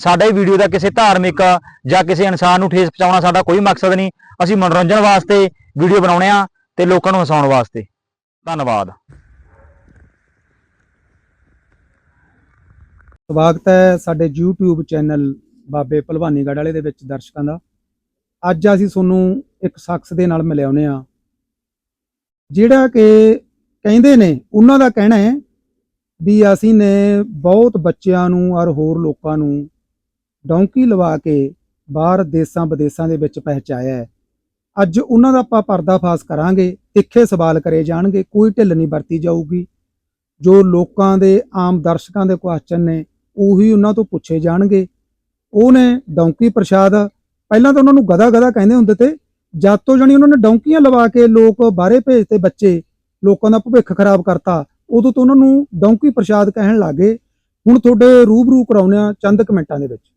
ਸਾਡਾ ਇਹ ਵੀਡੀਓ ਦਾ ਕਿਸੇ ਧਾਰਮਿਕ ਜਾਂ ਕਿਸੇ ਇਨਸਾਨ ਨੂੰ ਠੇਸ ਪਹੁੰਚਾਉਣਾ ਸਾਡਾ ਕੋਈ ਮਕਸਦ ਨਹੀਂ। ਅਸੀਂ ਮਨੋਰੰਜਨ ਵਾਸਤੇ ਵੀਡੀਓ ਬਣਾਉਣੇ ਆ ਤੇ ਲੋਕਾਂ ਨੂੰ ਹਸਾਉਣ ਵਾਸਤੇ। ਧੰਨਵਾਦ। ਸਵਾਗਤ ਹੈ ਸਾਡੇ YouTube ਚੈਨਲ ਬਾਬੇ ਭਲਵਾਨੀਗੜ੍ਹ ਵਾਲੇ ਦੇ ਵਿੱਚ ਦਰਸ਼ਕਾਂ ਦਾ। ਅੱਜ ਅਸੀਂ ਤੁਹਾਨੂੰ ਇੱਕ ਸ਼ਖਸ ਦੇ ਨਾਲ ਮਿਲਿਆਉਨੇ ਆ ਜਿਹੜਾ ਕਿ ਕਹਿੰਦੇ ਨੇ, ਉਹਨਾਂ ਦਾ ਕਹਿਣਾ ਹੈ ਵੀ ਅਸੀਂ ਨੇ ਬਹੁਤ ਬੱਚਿਆਂ ਨੂੰ ਔਰ ਹੋਰ ਲੋਕਾਂ ਨੂੰ ਡੌਂਕੀ ਲਵਾ ਕੇ ਬਾਹਰ ਦੇਸਾਂ ਵਿਦੇਸਾਂ ਦੇ ਵਿੱਚ ਪਹੁੰਚਾਇਆ ਹੈ। ਅੱਜ ਉਹਨਾਂ ਦਾ ਆਪਾਂ ਪਰਦਾਫਾਸ਼ ਕਰਾਂਗੇ, ਤਿੱਖੇ ਸਵਾਲ ਕਰੇ ਜਾਣਗੇ, ਕੋਈ ਢਿੱਲ ਨਹੀਂ ਵਰਤੀ ਜਾਊਗੀ। ਜੋ ਲੋਕਾਂ ਦੇ, ਆਮ ਦਰਸ਼ਕਾਂ ਦੇ ਕੁਐਸਚਨ ਨੇ, ਉਹੀ ਉਹਨਾਂ ਤੋਂ ਪੁੱਛੇ ਜਾਣਗੇ। ਉਹ ਨੇ ਡੌਂਕੀ ਪ੍ਰਸ਼ਾਦ, ਪਹਿਲਾਂ ਤਾਂ ਉਹਨਾਂ ਨੂੰ ਗਦਾ ਗਦਾ ਕਹਿੰਦੇ ਹੁੰਦੇ ਤੇ, ਜਦ ਤੋਂ ਜਾਣੀ ਉਹਨਾਂ ਨੇ ਡੌਂਕੀਆਂ ਲਵਾ ਕੇ ਲੋਕ ਬਾਹਰੇ ਭੇਜਤੇ ਬੱਚੇ, ਲੋਕਾਂ ਦਾ ਭਵਿੱਖ ਖਰਾਬ ਕਰਤਾ, ਉਦੋਂ ਤੋਂ ਉਹਨਾਂ ਨੂੰ ਡੌਂਕੀ ਪ੍ਰਸ਼ਾਦ ਕਹਿਣ ਲੱਗੇ। ਹੁਣ ਤੁਹਾਡੇ ਰੂਬਰੂ ਕਰਾਉਂਦੇ ਆ ਚੰਦ ਕਮੈਂਟਾਂ ਦੇ ਵਿੱਚ।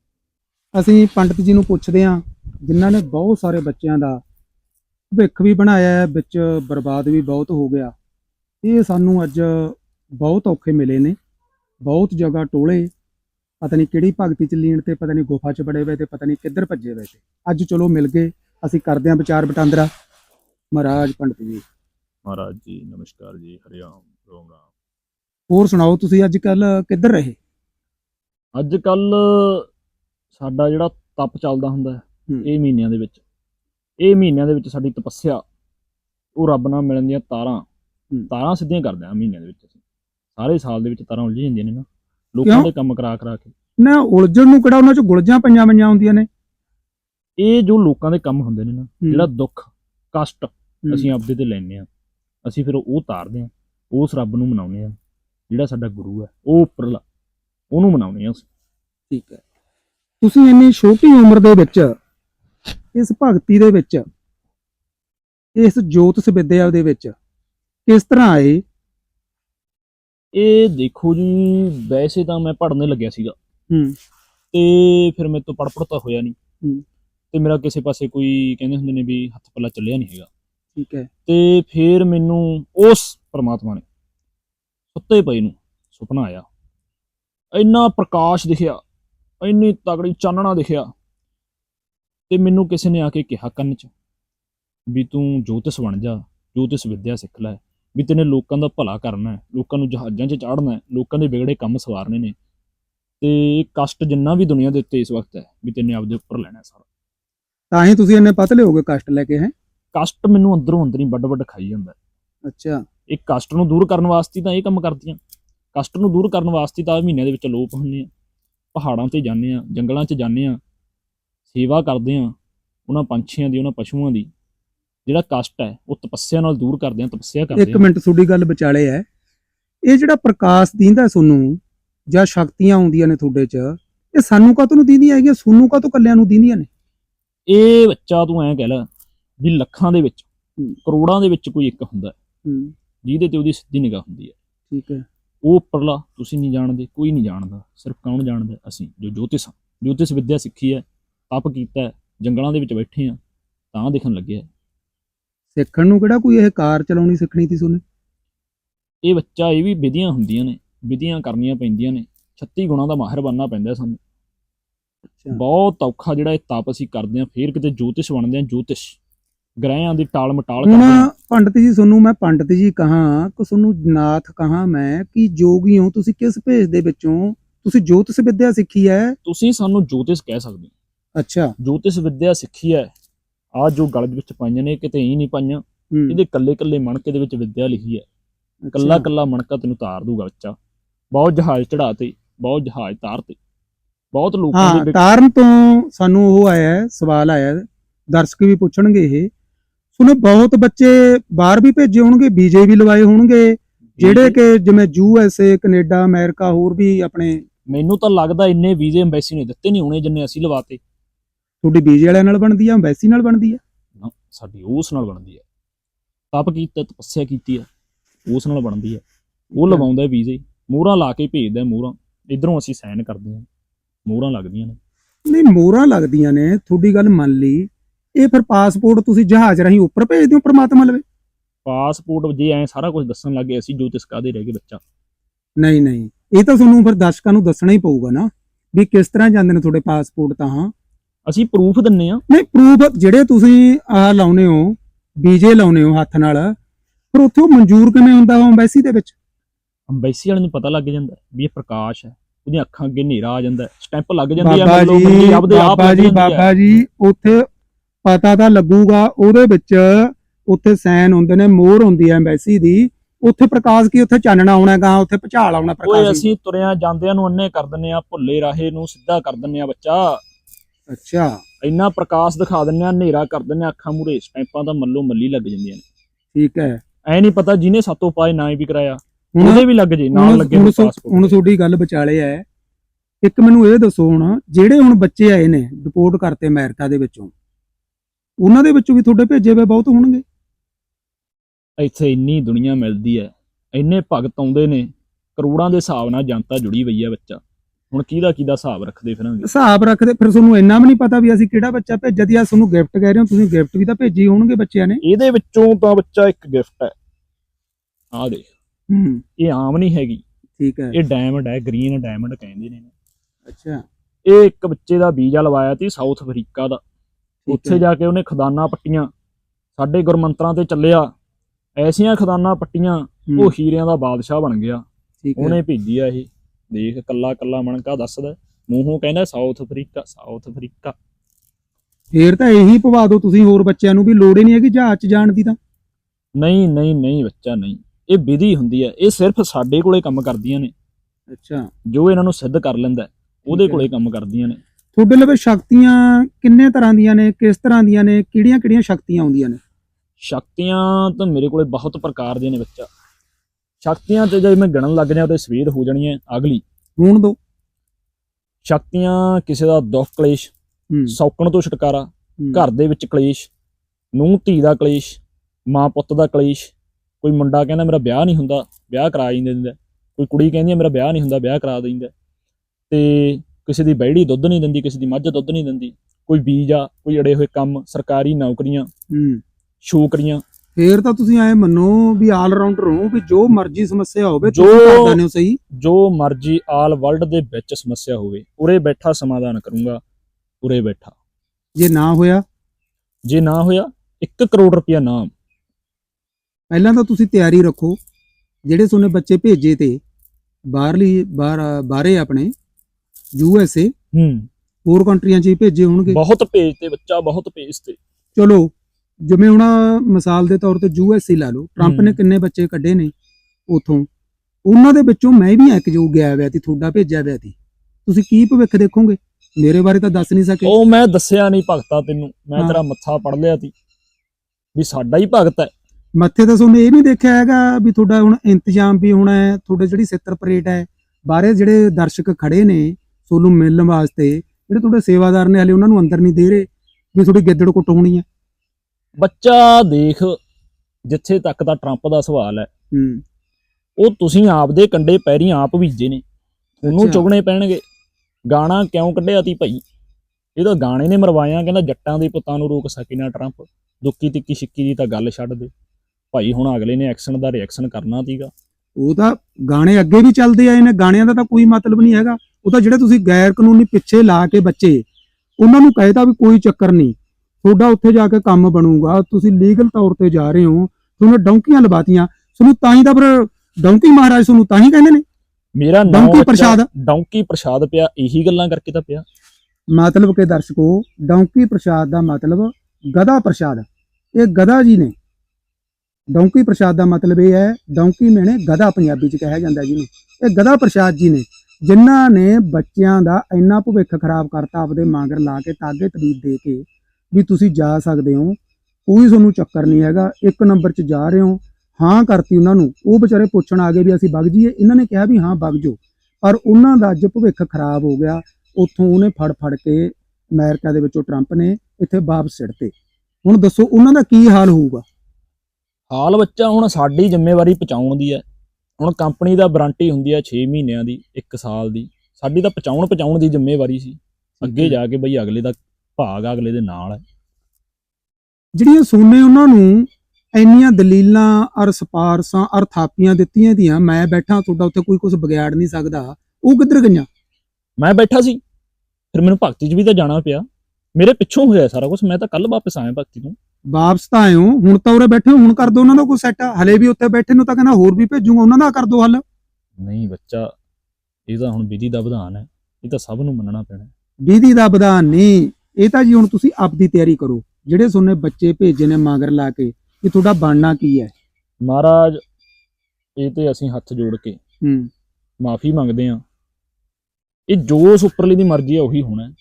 ਅਸੀਂ ਪੰਡਤ ਜੀ ਨੂੰ ਪੁੱਛਦੇ ਆ ਜਿਨ੍ਹਾਂ ਨੇ ਬਹੁਤ ਸਾਰੇ ਬੱਚਿਆਂ ਦਾ ਭਵਿੱਖ ਵੀ ਬਣਾਇਆ ਹੈ ਵਿੱਚ ਬਰਬਾਦ ਵੀ ਬਹੁਤ ਹੋ ਗਿਆ। ਇਹ ਸਾਨੂੰ ਅੱਜ ਬਹੁਤ ਔਖੇ ਮਿਲੇ ਨੇ। ਬਹੁਤ ਜਗ੍ਹਾ ਟੋਲੇ ਪਤਾ ਨਹੀਂ ਕਿਹੜੀ ਭਗਤੀ ਚ ਲੀਨ ਤੇ ਪਤਾ ਨਹੀਂ ਗੁਫਾ ਚ ਬੜੇ ਹੋਏ ਤੇ ਪਤਾ ਨਹੀਂ ਕਿੱਧਰ ਭੱਜੇ ਹੋਏ ਤੇ। ਅੱਜ ਚਲੋ ਮਿਲ ਗਏ ਅਸੀਂ ਕਰਦੇ ਆਂ ਵਿਚਾਰ ਵਟਾਂਦਰਾ। ਮਹਾਰਾਜ ਪੰਡਤ ਜੀ। ਮਹਾਰਾਜ ਜੀ ਨਮਸਕਾਰ ਜੀ ਹਰਿਆਮ ਰੋਮ ਰਾਮ ਹੋਰ ਸੁਣਾਓ ਤੁਸੀਂ ਅੱਜ ਕੱਲ ਕਿੱਧਰ ਰਹੇ? ਅੱਜ ਕੱਲ ਸਾਡਾ ਜਿਹੜਾ ਤਪ ਚੱਲਦਾ ਹੁੰਦਾ। ਇਹ ਮਹੀਨਿਆਂ ਦੇ ਵਿੱਚ। ਇਹ ਮਹੀਨਿਆਂ ਦੇ ਵਿੱਚ ਸਾਡੀ ਤਪੱਸਿਆ ਉਹ ਰੱਬ ਨਾਲ ਮਿਲਣ ਦੀਆਂ ਤਾਰਾਂ। ਤਾਰਾਂ ਸਿੱਧੀਆਂ ਕਰਦੇ ਆ ਮਹੀਨਿਆਂ ਦੇ ਵਿੱਚ ਅਸੀਂ। ਸਾਰੇ ਸਾਲ ਦੇ ਵਿੱਚ ਤਾਰਾਂ ਉਲਝ ਜਾਂਦੀਆਂ ਨੇ ਨਾ। ਲੋਕਾਂ? ਦੇ ਕੰਮ ਕਰਾ ਕਰਾ ਕੇ। ਨਾ ਉਲਝਣ ਨੂੰ ਕਿਹੜਾ ਉਹਨਾਂ ਚ ਗੁਲਜਾਂ ਪਈਆਂ ਪਈਆਂ ਹੁੰਦੀਆਂ ਨੇ? ਇਹ ਜੋ ਲੋਕਾਂ ਦੇ ਕੰਮ ਹੁੰਦੇ ਨੇ ਨਾ ਜਿਹੜਾ ਦੁੱਖ ਕਸ਼ਟ। ਅਸੀਂ ਆਪਦੇ ਤੇ ਲੈਨੇ ਆ ਅਸੀਂ ਫਿਰ ਉਹ ਤਾਰਦੇ ਆ ਉਸ ਰੱਬ ਨੂੰ ਮਨਾਉਂਦੇ ਆ ਜਿਹੜਾ ਸਾਡਾ ਗੁਰੂ ਹੈ ਉਹ ਉੱਪਰਲਾ ਉਹਨੂੰ ਮਨਾਉਂਦੇ ਆ ਅਸੀਂ। ਠੀਕ ਹੈ। ਤੁਸੀਂ ਇੰਨੀ ਛੋਟੀ ਉਮਰ ਦੇ ਵਿੱਚ ਇਸ ਭਗਤੀ ਦੇ ਵਿੱਚ ਇਸ ਜੋਤਿਸ਼ ਵਿਦਿਆ ਦੇ ਵਿੱਚ ਕਿਸ ਤਰ੍ਹਾਂ ਆਏ? ਇਹ ਦੇਖੋ ਜੀ ਵੈਸੇ ਤਾਂ ਮੈਂ ਪੜ੍ਹਨੇ ਲੱਗਿਆ ਸੀਗਾ। ਹੂੰ। ਤੇ ਫਿਰ ਮੇਰੇ ਤੋਂ ਪੜ੍ਹ ਪੜ੍ਹ ਤਾਂ ਹੋਇਆ ਨਹੀਂ। ਹੂੰ। ਤੇ ਮੇਰਾ ਕਿਸੇ ਪਾਸੇ ਕੋਈ ਕਹਿੰਦੇ ਹੁੰਦੇ ਨੇ ਵੀ ਹੱਥ ਪੱਲਾ ਚੱਲਿਆ ਨਹੀਂ ਹੈਗਾ। ਠੀਕ ਹੈ। ਤੇ ਫਿਰ ਮੈਨੂੰ ਉਸ ਪ੍ਰਮਾਤਮਾ ਨੇ ਸੁੱਤੇ ਪਏ ਨੂੰ ਸੁਪਨਾ ਆਇਆ। ਇੰਨਾ ਪ੍ਰਕਾਸ਼ ਦਿਖਿਆ। ਇੰਨੀ ਤਗੜੀ ਚਾਨਣਾ ਦਿਖਿਆ ਤੇ ਮੈਨੂੰ ਕਿਸੇ ਨੇ ਆ ਕੇ ਕਿਹਾ ਕੰਨ 'ਚ ਵੀ ਤੂੰ ਜੋਤਿਸ਼ ਬਣ ਜਾ ਜੋਤਿਸ਼ ਵਿੱਦਿਆ ਸਿੱਖ ਲੈ ਵੀ ਤੈਨੇ ਲੋਕਾਂ ਦਾ ਭਲਾ ਕਰਨਾ ਹੈ ਲੋਕਾਂ ਨੂੰ ਜਹਾਜ਼ਾਂ 'ਚ ਚਾੜਨਾ ਹੈ ਲੋਕਾਂ ਦੇ ਵਿਗੜੇ ਕੰਮ ਸਵਾਰਨੇ ਨੇ ਤੇ ਕਸ਼ਟ ਜਿੰਨਾ ਵੀ ਦੁਨੀਆ ਦੇ ਉੱਤੇ ਇਸ ਵਕਤ ਹੈ ਵੀ ਤੈਨੇ ਆਪਦੇ ਉੱਪਰ ਲੈਣਾ ਸਾਰਾ। ਤਾਂ ਹੀ ਤੁਸੀਂ ਇੰਨੇ ਪਤਲੇ ਹੋ ਗਏ ਕਸ਼ਟ ਲੈ ਕੇ ਹੈ? ਕਸ਼ਟ ਮੈਨੂੰ ਅੰਦਰੋਂ ਅੰਦਰ ਹੀ ਵੱਡ ਵੱਡ ਖਾਈ ਜਾਂਦਾ। ਅੱਛਾ। ਇਹ ਕਸ਼ਟ ਨੂੰ ਦੂਰ ਕਰਨ ਵਾਸਤੇ ਤਾਂ ਇਹ ਕੰਮ ਕਰਦੀਆਂ। ਕਸ਼ਟ ਨੂੰ ਦੂਰ ਕਰਨ ਵਾਸਤੇ ਤਾਂ ਮਹੀਨਿਆਂ ਦੇ ਵਿੱਚ ਲੋਪ ਹੁੰਦੇ ਆ। ਪਹਾੜਾਂ ਤੇ ਜਾਂਦੇ ਆ ਜੰਗਲਾਂ 'ਚ ਜਾਂਦੇ ਆ ਸੇਵਾ ਕਰਦੇ ਆ ਉਹਨਾਂ ਪੰਛੀਆਂ ਦੀ ਉਹਨਾਂ ਪਸ਼ੂਆਂ ਦੀ ਜਿਹੜਾ ਕਸ਼ਟ ਹੈ ਉਹ ਤਪੱਸਿਆ ਨਾਲ ਦੂਰ ਕਰਦੇ ਆ ਤਪੱਸਿਆ ਕਰਦੇ ਆ ਮਿੰਟ ਤੁਹਾਡੀ ਗੱਲ ਵਿਚਾਲੇ ਹੈ। ਇਹ ਜਿਹੜਾ ਪ੍ਰਕਾਸ਼ ਦੀਂਦਾ ਤੁਹਾਨੂੰ ਜਾਂ ਸ਼ਕਤੀਆਂ ਆਉਂਦੀਆਂ ਨੇ ਤੁਹਾਡੇ 'ਚ ਇਹ ਸਾਨੂੰ ਕਾਹਤੋਂ ਨੂੰ ਦੀਂਦੀਆਂ ਹੈਗੀਆਂ? ਸੋਨੂੰ ਕਾਹਤੋਂ ਕੱਲਿਆਂ ਨੂੰ ਦੀਂਦੀਆਂ ਨੇ? ਇਹ ਬੱਚਾ ਤੂੰ ਐਂ ਕਹਿ ਲੈ ਵੀ ਲੱਖਾਂ ਦੇ ਵਿੱਚ। ਕਰੋੜਾਂ ਦੇ ਵਿੱਚ ਕੋਈ ਇੱਕ ਹੁੰਦਾ ਜਿਹਦੇ ਤੇ ਉਹਦੀ ਸਿੱਧੀ ਨਿਗਾਹ ਹੁੰਦੀ ਹੈ। ਠੀਕ ਹੈ। ਉਹ ਉੱਪਰਲਾ ਤੁਸੀਂ ਨਹੀਂ ਜਾਣਦੇ ਕੋਈ ਨਹੀਂ ਜਾਣਦਾ ਸਿਰਫ ਕੌਣ ਜਾਣਦਾ? ਅਸੀਂ ਜੋ ਜੋਤਿਸ਼ ਹਾਂ ਜੋਤਿਸ਼ ਵਿੱਦਿਆ ਸਿੱਖੀ ਹੈ ਤਪ ਕੀਤਾ ਜੰਗਲਾਂ ਦੇ ਵਿੱਚ ਬੈਠੇ ਆ ਤਾਂ ਦਿਖਣ ਲੱਗਿਆ ਸਿੱਖਣ ਨੂੰ ਕਿਹੜਾ ਕੋਈ ਇਹ ਕਾਰ ਚਲਾਉਣੀ ਸਿੱਖਣੀ ਸੀ ਤੁਹਾਨੂੰ ਇਹ ਬੱਚਾ ਇਹ ਵੀ ਵਿਧੀਆਂ ਹੁੰਦੀਆਂ ਨੇ ਵਿਧੀਆਂ ਕਰਨੀਆਂ ਪੈਂਦੀਆਂ ਨੇ 36 ਗੁਣਾਂ ਦਾ ਮਾਹਿਰ ਬਣਨਾ ਪੈਂਦਾ ਸਾਨੂੰ। ਬਹੁਤ ਔਖਾ ਜਿਹੜਾ ਇਹ ਤਪ ਅਸੀਂ ਕਰਦੇ ਆ ਫੇਰ ਕਿਤੇ ਜੋਤਿਸ਼ ਬਣਦੇ ਆ ਜੋਤਿਸ਼। ਗ੍ਰਹਿਆਂ ਦੀ ਟਾਲ ਮਟਾਲ ਕਰਦੇ ਆ ਪੰਡਤ ਜੀ ਤੁਹਾਨੂੰ ਮੈਂ ਪੰਡਤ ਜੀ ਕਹਾਂ ਕਿ ਤੁਹਾਨੂੰ ਨਾਥ ਕਹਾਂ ਮੈਂ ਕਿ ਜੋਗੀ ਹੋ ਤੁਸੀਂ ਕਿਸ ਭੇਸ ਦੇ ਵਿੱਚੋਂ? ਤੁਸੀਂ ਜੋਤਿਸ਼ ਵਿਦਿਆ ਸਿੱਖੀ ਹੈ? ਤੁਸੀਂ ਸਾਨੂੰ ਜੋਤਿਸ਼ ਕਹਿ ਸਕਦੇ ਹੋ। ਅੱਛਾ। ਜੋਤਿਸ਼ ਵਿੱਦਿਆ ਸਿੱਖੀ ਹੈ। ਆ ਜੋ ਗਲ ਦੇ ਵਿੱਚ ਪਾਈਆਂ ਨੇ ਕਿਤੇ ਹੀ ਨਹੀਂ ਪਾਈਆਂ। ਇਹਦੇ ਕੱਲੇ ਕੱਲੇ ਮਣਕੇ ਦੇ ਵਿੱਚ ਵਿੱਦਿਆ ਲਿਖੀ ਹੈ। ਅੱਛਾ। ਕੱਲਾ ਕੱਲਾ ਮਣਕਾ ਤੈਨੂੰ ਤਾਰ ਦੂਗਾ ਬੱਚਾ ਬਹੁਤ ਜਹਾਜ਼ ਚੜਾਤੇ ਬਹੁਤ ਜਹਾਜ਼ ਤਾਰਤੇ। ਬਹੁਤ ਲੋਕਾਂ ਦੇ ਤਾਰਨ ਤੋਂ ਸਾਨੂੰ ਉਹ ਆਇਆ ਸਵਾਲ ਆਇਆ। ਦਰਸ਼ਕ ਵੀ ਪੁੱਛਣਗੇ ਇਹ। ਸੁਣੋ ਬਹੁਤ ਬੱਚੇ ਬਾਹਰ ਵੀ ਭੇਜੇ ਹੋਣਗੇ ਵੀਜ਼ੇ ਵੀ ਲਵਾਏ ਹੋਣਗੇ ਜਿਹੜੇ ਕਿ ਜਿਵੇਂ U S A Canada America ਹੋਰ ਵੀ ਆਪਣੇ ਮੈਨੂੰ ਤਾਂ ਲੱਗਦਾ ਇੰਨੇ ਵੀਜ਼ੇ ਐਮਬੈਸੀ ਨੇ ਦਿੱਤੇ ਨਹੀਂ ਹੋਣੇ ਜਿੰਨੇ ਅਸੀਂ ਲਵਾਤੇ। ਤੁਹਾਡੀ ਵੀਜ਼ੇ ਵਾਲਿਆਂ ਨਾਲ ਬਣਦੀ ਆ ਐਮਬੈਸੀ ਨਾਲ ਬਣਦੀ ਆ? ਨਾ, ਸਾਡੀ ਉਸ ਨਾਲ ਬਣਦੀ ਹੈ ਤਪ ਕੀਤਾ ਤਪੱਸਿਆ ਕੀਤੀ ਹੈ ਉਸ ਨਾਲ ਬਣਦੀ ਹੈ ਉਹ ਲਵਾਉਂਦਾ ਵੀਜ਼ੇ ਮੋਹਰਾਂ ਲਾ ਕੇ ਭੇਜਦਾ ਮੋਹਰਾਂ ਇਧਰੋਂ ਅਸੀਂ ਸਾਈਨ ਕਰਦੇ ਹਾਂ। ਮੋਹਰਾਂ ਲੱਗਦੀਆਂ ਨੇ। ਨਹੀਂ ਮੋਹਰਾਂ ਲੱਗਦੀਆਂ ਨੇ ਤੁਹਾਡੀ ਗੱਲ ਮੰਨ ਲਈ। ਇਹ ਫਿਰ ਪਾਸਪੋਰਟ ਤੁਸੀਂ ਜਹਾਜ਼ ਰਾਹੀਂ ਉੱਪਰ ਭੇਜਦੇ ਹੋ ਪ੍ਰਮਾਤਮਾ ਲਵੇ। ਪਾਸਪੋਰਟ ਜੇ ਐ ਸਾਰਾ ਕੁਝ ਦੱਸਣ ਲੱਗੇ ਅਸੀਂ ਜੋਤਿਸ਼ ਕਾਦੇ ਰਹਿ ਗਏ ਬੱਚਾ। ਨਹੀਂ ਨਹੀਂ ਇਹ ਤਾਂ ਤੁਹਾਨੂੰ ਫਿਰ ਦਰਸ਼ਕਾਂ ਨੂੰ ਦੱਸਣਾ ਹੀ ਪਊਗਾ ਨਾ ਵੀ ਕਿਸ ਤਰ੍ਹਾਂ ਜਾਂਦੇ ਨੇ ਤੁਹਾਡੇ ਪਾਸਪੋਰਟ ਤਾਂ ਹਾਂ। ਅਸੀਂ ਪ੍ਰੂਫ ਦਿੰਨੇ ਆ। ਨਹੀਂ ਪ੍ਰੂਫ ਜਿਹੜੇ ਤੁਸੀਂ ਆਹ ਲਾਉਨੇ ਹੋ ਵੀਜ਼ੇ ਲਾਉਨੇ ਹੋ ਹੱਥ ਨਾਲ ਪਰ ਉੱਥੇ ਉਹ ਮਨਜ਼ੂਰ ਕਿਵੇਂ ਹੁੰਦਾ ਉਹ ਐਮਬੈਸੀ ਦੇ ਵਿੱਚ? ਅੰਬੈਸੀ ਵਾਲੇ ਨੂੰ ਪਤਾ ਲੱਗ ਜਾਂਦਾ ਵੀ ਇਹ ਪ੍ਰਕਾਸ਼ ਹੈ ਉਹਦੀਆਂ ਅੱਖਾਂ ਅੱਗੇ ਹਨੇਰਾ ਆ ਜਾਂਦਾ ਸਟੈਂਪ ਲੱਗ ਜਾਂਦੀ ਹੈ ਬਾਬਾ ਜੀ। ਬਾਬਾ ਜੀ ਉੱਥੇ ਪਤਾ ਤਾਂ ਲੱਗੂਗਾ ਉਹਦੇ ਵਿੱਚ ਉੱਥੇ ਸਾਈਨ ਹੁੰਦੇ ਨੇ ਮੋਹਰ ਹੁੰਦੀ ਹੈ ਐਮਬੈਸੀ ਦੀ। ਉੱਥੇ ਪ੍ਰਕਾਸ਼ ਕੀ ਉੱਥੇ ਚਾਨਣਾ ਆਉਣਾ ਗਾ ਉੱਥੇ ਭੁਚਾਲ ਆਉਣਾ ਓਏ ਪ੍ਰਕਾਸ਼ ਅਸੀਂ ਤੁਰਿਆਂ ਜਾਂਦਿਆਂ ਨੂੰ ਅੰਨੇ ਕਰ ਦਿੰਨੇ ਆ ਭੁੱਲੇ ਰਾਹੇ ਨੂੰ ਸਿੱਧਾ ਕਰ ਦਿੰਨੇ ਆ ਬੱਚਾ। ਅੱਛਾ। ਇੰਨਾ ਪ੍ਰਕਾਸ਼ ਦਿਖਾ ਦਿੰਨੇ ਆ ਹਨੇਰਾ ਕਰ ਦਿੰਨੇ ਆ ਅੱਖਾਂ ਮੂਰੇ ਸਟੈਂਪਾਂ ਤਾਂ ਮੱਲੋ ਮੱਲੀ ਲੱਗ ਜਾਂਦੀਆਂ ਨੇ। ਠੀਕ ਹੈ। ਐ ਨਹੀਂ ਪਤਾ ਜਿਹਨੇ ਸਾਤੋਂ ਪਾਏ ਨਾ ਹੀ ਵੀ ਕਰਾਇਆ। ਉਹਦੇ ਵੀ ਲੱਗ ਜੇ ਨਾਲ ਲੱਗੇ ਹੁਣ। ਤੁਹਾਡੀ ਗੱਲ ਵਿਚਾਲੇ ਹੈ। ਇੱਕ ਮੈਨੂੰ ਇਹ ਦੱਸੋ ਹੁਣ ਜਿਹੜੇ ਹੁਣ ਬੱਚੇ ਆਏ ਨੇ ਡਿਪੋਰਟ ਕਰਤੇ ਅਮਰੀਕਾ ਦੇ ਵਿੱਚੋਂ ਉਹਨਾਂ ਦੇ ਵਿੱਚੋਂ ਵੀ ਤੁਹਾਡੇ ਭੇਜੇ ਹੋਏ ਬਹੁਤ ਹੋਣਗੇ। ਇੱਥੇ ਇੰਨੀ ਦੁਨੀਆ ਮਿਲਦੀ ਹੈ ਇੰਨੇ ਭਗਤ ਆਉਂਦੇ ਨੇ ਕਰੋੜਾਂ ਦੇ ਹਿਸਾਬ ਨਾਲ ਜਨਤਾ ਜੁੜੀ ਹੋਈ ਹੈ ਬੱਚਾ। ਹੁਣ ਕਿਹਦਾ ਕਿਹਦਾ ਹਿਸਾਬ ਰੱਖਦੇ ਫਿਰਾਂਗੇ ਹਿਸਾਬ ਰੱਖਦੇ ਫਿਰ ਤੁਹਾਨੂੰ ਇੰਨਾ ਵੀ ਨਹੀਂ ਪਤਾ ਵੀ ਅਸੀਂ ਕਿਹੜਾ ਬੱਚਾ ਭੇਜਿਆ ਦੀ ਆ ਤੁਹਾਨੂੰ ਗਿਫਟ ਕਹਿ ਰਹੇ ਹੋ ਤੁਸੀਂ ਗਿਫਟ ਵੀ ਤਾਂ ਭੇਜੀ ਹੋਣਗੇ ਬੱਚਿਆਂ ਨੇ। ਇਹਦੇ ਵਿੱਚੋਂ ਤਾਂ ਬੱਚਾ ਇੱਕ ਗਿਫਟ ਹੈ। ਆਹ ਦੇਖ। ਹੂੰ। ਇਹ ਆਮ ਨਹੀਂ ਹੈਗੀ। ਠੀਕ ਹੈ। ਇਹ ਡਾਇਮੰਡ ਹੈ ਗ੍ਰੀਨ ਡਾਇਮੰਡ ਕਹਿੰਦੇ ਨੇ। ਅੱਛਾ। ਇਹ ਇੱਕ ਬੱਚੇ ਦਾ ਵੀਜ਼ਾ ਲਵਾਇਆ ਸੀ ਸਾਊਥ ਅਫਰੀਕਾ ਦਾ। ਉੱਥੇ ਹੈ। ਜਾ। ਕੇ ਉਹਨੇ ਖਦਾਨਾਂ ਪੱਟੀਆਂ ਸਾਡੇ ਗੁਰਮੰਤਰਾਂ ਤੇ ਚੱਲਿਆ। ਐਸੀਆਂ ਖਦਾਨਾਂ ਪੱਟੀਆਂ ਹੂੰ, ਉਹ ਹੀਰਿਆਂ ਦਾ ਬਾਦਸ਼ਾਹ ਬਣ ਗਿਆ। ਹੈ। ਉਹਨੇ ਭੇਜੀ ਆ ਇਹ। ਦੇਖ ਕੱਲਾ ਕੱਲਾ ਮਣਕਾ ਦੱਸਦਾ। ਮੂੰਹੋਂ ਕਹਿੰਦਾ ਸਾਊਥ ਅਫਰੀਕਾ ਸਾਊਥ ਅਫਰੀਕਾ। ਫੇਰ ਤਾਂ ਇਹੀ ਪਵਾ ਦਿਓ ਤੁਸੀਂ ਹੋਰ ਬੱਚਿਆਂ ਨੂੰ ਵੀ ਲੋੜ ਹੀ ਨਹੀਂ ਹੈਗੀ ਜਹਾਜ਼ 'ਚ ਜਾਣ ਦੀ ਤਾਂ। ਨਹੀਂ ਨਹੀਂ ਨਹੀਂ ਬੱਚਾ ਨਹੀਂ। ਇਹ ਵਿਧੀ ਹੁੰਦੀ ਹੈ ਇਹ ਸਿਰਫ ਸਾਡੇ ਕੋਲੇ ਕੰਮ ਕਰਦੀਆਂ ਨੇ। ਅੱਛਾ। ਜੋ ਇਹਨਾਂ ਨੂੰ ਸਿੱਧ ਕਰ ਲੈਂਦਾ ਹੈ, ਉਹਦੇ ਹੈ। ਕੋਲੇ ਕੰਮ ਕਰਦੀਆਂ ਨੇ। ਤੁਹਾਡੇ ਲਵੇ ਸ਼ਕਤੀਆਂ ਕਿੰਨੇ ਤਰ੍ਹਾਂ ਦੀਆਂ ਨੇ ਕਿਸ ਤਰ੍ਹਾਂ ਦੀਆਂ ਨੇ ਕਿਹੜੀਆਂ ਕਿਹੜੀਆਂ ਸ਼ਕਤੀਆਂ ਆਉਂਦੀਆਂ ਨੇ? ਸ਼ਕਤੀਆਂ ਤਾਂ ਮੇਰੇ ਕੋਲੇ ਬਹੁਤ ਪ੍ਰਕਾਰ ਦੀਆਂ ਨੇ ਬੱਚਾ ਸ਼ਕਤੀਆਂ ਤੇ ਜੇ ਮੈਂ ਗਣਨ ਲੱਗ ਜਾ ਤੇ ਸਵੇਰ ਹੋ ਜਾਣੀ ਹੈ ਅਗਲੀ। ਹੋਣ ਦੋ। ਸ਼ਕਤੀਆਂ ਕਿਸੇ ਦਾ ਦੁੱਖ ਕਲੇਸ਼ ਸੌਕਣ ਤੋਂ ਛੁਟਕਾਰਾ ਘਰ ਦੇ ਵਿੱਚ ਕਲੇਸ਼ ਨੂੰਹ ਧੀ ਦਾ ਕਲੇਸ਼ ਮਾਂ ਪੁੱਤ ਦਾ ਕਲੇਸ਼ ਕੋਈ ਮੁੰਡਾ ਕਹਿੰਦਾ ਮੇਰਾ ਵਿਆਹ ਨਹੀਂ ਹੁੰਦਾ ਵਿਆਹ ਕਰਾ ਹੀ ਦਿੰਦਾ ਕੋਈ ਕੁੜੀ ਕਹਿੰਦੀ ਮੇਰਾ ਵਿਆਹ ਨਹੀਂ ਹੁੰਦਾ ਵਿਆਹ ਕਰਾ ਦਿੰਦਾ। ਤੇ ਕਿਸੇ ਦੀ ਬੈੜੀ ਦੁੱਧ ਨਹੀਂ ਦਿੰਦੀ ਕਿਸੇ ਦੀ ਮੱਝ ਦੁੱਧ ਨਹੀਂ ਦਿੰਦੀ ਕੋਈ ਵੀਜ਼ਾ ਕੋਈ ਅੜੇ ਹੋਏ ਕੰਮ ਸਰਕਾਰੀ ਨੌਕਰੀਆਂ ਹੂੰ। ਸ਼ੋਕਰੀਆਂ ਫੇਰ ਤਾਂ ਤੁਸੀਂ ਐ ਮੰਨੋ ਵੀ ਆਲ ਰਾਉਂਡਰ ਹੋ ਵੀ ਜੋ ਮਰਜ਼ੀ ਸਮੱਸਿਆ ਹੋਵੇ ਤੁਸੀਂ ਕਰ ਦਿੰਦੇ ਹੋ ਸਹੀ। ਜੋ ਮਰਜ਼ੀ ਆਲ ਵਰਲਡ ਦੇ ਵਿੱਚ ਸਮੱਸਿਆ ਹੋਵੇ ਉਰੇ ਬੈਠਾ ਸਮਾਧਾਨ ਕਰੂੰਗਾ ਉਰੇ ਬੈਠਾ। ਜੇ ਨਾ ਹੋਇਆ? ਜੇ ਨਾ ਹੋਇਆ 1 ਕਰੋੜ ਰੁਪਇਆ ਨਾਮ। ਪਹਿਲਾਂ ਤਾਂ ਤੁਸੀਂ ਤਿਆਰੀ ਰੱਖੋ ਜਿਹੜੇ ਤੁਹਾਨੇ ਬੱਚੇ ਭੇਜੇ ਤੇ ਬਾਹਰਲੀ ਬਾਹਰ ਬਾਹਰੇ ਆਪਣੇ ਯੂ ਐਸ ਏ ਹੂੰ। ਹੋਰ ਕੰਟਰੀਆਂ 'ਚ ਹੀ ਭੇਜੇ ਹੋਣਗੇ। ਬਹੁਤ ਭੇਜ ਤੇ ਬੱਚਾ ਬਹੁਤ ਭੇਜ ਤੇ। ਚਲੋ ਜਿਵੇਂ ਹੁਣ ਮਿਸਾਲ ਦੇ ਤੌਰ ਤੇ ਯੂ ਐਸ ਏ ਲਾ ਲਓ ਟਰੰਪ। ਨੇ ਕਿੰਨੇ ਬੱਚੇ ਕੱਢੇ ਨੇ ਉਥੋਂ। ਉਹਨਾਂ ਦੇ ਵਿੱਚੋਂ ਮੈਂ ਵੀ ਇੱਕ ਜੋ ਗਿਆ ਹੋਇਆ ਸੀ ਤੁਹਾਡਾ ਭੇਜਿਆ ਹੋਇਆ ਸੀ। ਤੁਸੀਂ ਕੀ ਭਵਿੱਖ ਦੇਖੋਗੇ? ਮੇਰੇ ਬਾਰੇ ਤਾਂ ਦੱਸ ਨਹੀਂ ਸਕੇ। ਉਹ ਮੈਂ ਦੱਸਿਆ ਨਹੀਂ ਭਗਤਾ ਤੈਨੂੰ। ਮੈਂ। ਤੇਰਾ ਮੱਥਾ ਪੜ ਲਿਆ ਸੀ। ਵੀ ਸਾਡਾ ਹੀ ਭਗਤ ਹੈ। ਮੱਥੇ ਤਾਂ ਤੁਹਾਨੂੰ ਇਹ ਨਹੀਂ ਦੇਖਿਆ ਹੈਗਾ ਵੀ ਤੁਹਾਡਾ ਹੁਣ ਇੰਤਜ਼ਾਮ ਵੀ ਹੋਣਾ ਹੈ ਤੁਹਾਡੇ ਜਿਹੜੀ ਸਿੱਤਰ ਪਰੇਡ ਹੈ ਬਾਹਰੇ ਜਿਹੜੇ ਦਰਸ਼ਕ ਖੜੇ ਨੇ ਤੁਹਾਨੂੰ ਮਿਲਣ ਵਾਸਤੇ ਜਿਹੜੇ ਤੁਹਾਡੇ ਸੇਵਾਦਾਰ ਨੇ ਹਲੇ ਉਹਨਾਂ ਨੂੰ ਅੰਦਰ ਨਹੀਂ ਦੇ ਰਹੇ ਵੀ ਤੁਹਾਡੀ ਗਿੱਦੜ ਕੁੱਟ ਹੋਣੀ ਹੈ ਬੱਚਾ ਦੇਖ ਜਿੱਥੇ ਤੱਕ ਦਾ ਟਰੰਪ ਦਾ ਸਵਾਲ ਹੈ। ਹੂੰ। ਉਹ ਤੁਸੀਂ ਆਪਦੇ ਕੰਡੇ ਪੈਰੀ ਆਪ ਬੀਜੇ ਨੇ। ਉਹਨੂੰ। ਚੁਗਣੇ ਪੈਣਗੇ। ਗਾਣਾ ਕਿਉਂ ਕੱਢਿਆ ਤੀ ਭਾਈ? ਇਹ ਤਾਂ ਗਾਣੇ ਨੇ ਮਰਵਾਇਆ ਕਹਿੰਦਾ ਜੱਟਾਂ ਦੇ ਪੁੱਤਾਂ ਨੂੰ ਰੋਕ ਸਕੇ ਨਾ ਟਰੰਪ ਦੁੱਕੀ ਤਿੱਕੀ ਛਿੱਕੀ ਦੀ ਤਾਂ ਗੱਲ ਛੱਡ ਦੇ। ਭਾਈ ਹੁਣ ਅਗਲੇ ਨੇ ਐਕਸ਼ਨ ਦਾ ਰਿਐਕਸ਼ਨ ਕਰਨਾ ਸੀਗਾ ਉਹ ਤਾਂ ਗਾਣੇ ਅੱਗੇ ਵੀ ਚੱਲਦੇ ਆਏ ਨੇ ਗਾਣਿਆਂ ਦਾ ਤਾਂ ਕੋਈ ਮਤਲਬ ਨਹੀਂ ਹੈਗਾ। ਉਹ ਤਾਂ ਜਿਹੜੇ ਤੁਸੀਂ ਗੈਰ ਕਾਨੂੰਨੀ ਪਿੱਛੇ ਲਾ ਕੇ ਬੱਚੇ ਉਹਨਾਂ ਨੂੰ ਕਹਿਤਾ ਵੀ ਕੋਈ ਚੱਕਰ ਨਹੀਂ। ਤੁਹਾਡਾ ਉੱਥੇ ਜਾ ਕੇ ਕੰਮ ਬਣੂਗਾ ਤੁਸੀਂ ਲੀਗਲ ਤੌਰ ਤੇ ਜਾ ਰਹੇ ਹੋ ਤੁਹਾਨੂੰ ਡੌਂਕੀਆਂ ਲਵਾਤੀਆਂ। ਤੁਹਾਨੂੰ ਤਾਂ ਹੀ ਤਾਂ ਫਿਰ ਡੌਂਕੀ ਮਹਾਰਾਜ ਤੁਹਾਨੂੰ ਤਾਂ ਹੀ ਕਹਿੰਦੇ ਨੇ। ਮੇਰਾ ਨਾਮ ਡੌਂਕੀ ਪ੍ਰਸ਼ਾਦ। ਡੌਂਕੀ ਪ੍ਰਸ਼ਾਦ ਪਿਆ ਇਹੀ ਗੱਲਾਂ ਕਰਕੇ ਤਾਂ ਪਿਆ। ਮਤਲਬ ਕਿ ਦਰਸ਼ਕੋ ਡੌਂਕੀ ਪ੍ਰਸ਼ਾਦ ਦਾ ਮਤਲਬ ਗਧਾ ਪ੍ਰਸ਼ਾਦ। ਇਹ ਗਧਾ ਜੀ ਨੇ। ਡੌਂਕੀ ਪ੍ਰਸ਼ਾਦ ਦਾ ਮਤਲਬ ਇਹ ਹੈ ਡੌਂਕੀ ਮੈਨੇ ਗਧਾ ਪੰਜਾਬੀ ਚ ਕਿਹਾ ਜਾਂਦਾ ਜਿਹਨੂੰ ਇਹ ਗਧਾ ਪ੍ਰਸ਼ਾਦ ਜੀ ਨੇ। ਜਿਨ੍ਹਾਂ ਨੇ ਬੱਚਿਆਂ ਦਾ ਇੰਨਾ ਭਵਿੱਖ ਖਰਾਬ ਕਰਤਾ ਆਪਦੇ ਮਾਂਗਰ ਲਾ ਕੇ, ਤਾਗੇ ਤਬੀਦ ਦੇ ਕੇ ਵੀ ਤੁਸੀਂ ਜਾ ਸਕਦੇ ਹੋ, ਕੋਈ ਤੁਹਾਨੂੰ ਚੱਕਰ ਨਹੀਂ ਹੈਗਾ, ਇੱਕ ਨੰਬਰ 'ਚ ਜਾ ਰਹੇ ਹੋ, ਹਾਂ ਕਰਤੀ ਉਹਨਾਂ ਨੂੰ। ਉਹ ਵਿਚਾਰੇ ਪੁੱਛਣ ਆ ਗਏ ਵੀ ਅਸੀਂ ਵਗ ਜੀਏ ਇਹਨਾਂ ਨੇ ਕਿਹਾ ਵੀ ਹਾਂ, ਵਗ ਜਾਓ। ਪਰ ਉਹਨਾਂ ਦਾ ਅੱਜ ਭਵਿੱਖ ਖਰਾਬ ਹੋ ਗਿਆ। ਉੱਥੋਂ ਉਹਨੇ ਫੜ ਫੜ ਕੇ ਅਮਰੀਕਾ ਦੇ ਵਿੱਚੋਂ ਟਰੰਪ ਨੇ ਇੱਥੇ ਵਾਪਸ ਸਿੱਟਤੇ ਹੁਣ ਦੱਸੋ, ਉਹਨਾਂ ਦਾ ਕੀ ਹਾਲ ਹੋਊਗਾ? ਹਾਲ ਬੱਚਾ, ਹੁਣ ਸਾਡੀ ਜ਼ਿੰਮੇਵਾਰੀ ਪਹੁੰਚਾਉਣ ਦੀ ਹੈ। ਹੁਣ ਕੰਪਨੀ ਦਾ ਵਾਰੰਟੀ ਹੁੰਦੀ ਹੈ 6 ਮਹੀਨਿਆਂ ਦੀ 1 ਸਾਲ ਦੀ। ਸਾਡੀ ਤਾਂ ਪਹੁੰਚਾਉਣ ਪਹੁੰਚਾਉਣ ਦੀ ਜ਼ਿੰਮੇਵਾਰੀ ਸੀ। ਅੱਗੇ ਜਾ ਕੇ ਬਈ ਅਗਲੇ ਦਾ ਭਾਗ ਅਗਲੇ ਦੇ ਨਾਲ ਹੈ ਜਿਹੜੀਆਂ ਸੋਨੇ ਉਹਨਾਂ ਨੂੰ ਇੰਨੀਆਂ ਦਲੀਲਾਂ ਅਰ ਸਪਾਰਸਾਂ ਅਰ ਥਾਪੀਆਂ ਦਿੱਤੀਆਂ ਦੀਆਂ ਮੈਂ ਬੈਠਾ ਤੁਹਾਡਾ ਉੱਥੇ ਕੋਈ ਕੁਝ ਵਿਗਾੜ ਨਹੀਂ ਸਕਦਾ। ਉਹ ਕਿੱਧਰ ਗਈਆਂ? ਮੈਂ ਬੈਠਾ ਸੀ। ਫਿਰ ਮੈਨੂੰ ਭਗਤੀ 'ਚ ਵੀ ਤਾਂ ਜਾਣਾ ਪਿਆ। ਮੇਰੇ ਪਿੱਛੋਂ ਹੋਇਆ ਸਾਰਾ ਕੁਝ ਮੈਂ ਤਾਂ ਕੱਲ ਵਾਪਸ ਆਇਆ ਭਗਤੀ ਤੋਂ। ਵਾਪਸ ਤਾਂ ਹੋ ਹੁਣ ਤਾਂ ਉਰੇ ਬੈਠੇ ਹੋ ਹੁਣ ਕਰ ਦੋ ਉਹਨਾਂ ਦਾ ਕੋਈ ਸੈੱਟ ਹਲੇ ਵੀ ਉੱਥੇ ਬੈਠੇ ਨੂੰ ਤਾਂ ਕਹਿੰਦਾ ਹੋਰ ਵੀ ਭੇਜੂਗਾ ਉਹਨਾਂ ਦਾ ਕਰ ਦੋ ਹੱਲ। ਨਹੀਂ ਬੱਚਾ ਇਹ ਤਾਂ ਹੁਣ ਵਿਧੀ ਦਾ ਵਿਧਾਨ ਹੈ ਇਹ ਤਾਂ ਸਭ ਨੂੰ ਮੰਨਣਾ ਪੈਣਾ ਵਿਧੀ ਦਾ ਵਿਧਾਨ ਨਹੀਂ ਇਹ ਤਾਂ ਜੀ ਹੁਣ ਤੁਸੀਂ ਆਪਦੀ ਤਿਆਰੀ ਕਰੋ। ਜਿਹੜੇ ਸੋਨੇ ਬੱਚੇ ਭੇਜੇ ਨੇ ਮਾਗਰ ਲਾ ਕੇ ਕਿ ਤੁਹਾਡਾ ਬਣਨਾ ਕੀ ਹੈ? ਮਹਾਰਾਜ ਇਹ ਤੇ ਅਸੀਂ ਹੱਥ ਜੋੜ ਕੇ ਹੂੰ। ਮਾਫੀ ਮੰਗਦੇ ਆ ਇਹ ਜੋ ਉਸ ਉੱਪਰਲੀ ਦੀ ਮਰਜ਼ੀ ਹੈ ਉਹੀ ਹੋਣਾ ਹੈ।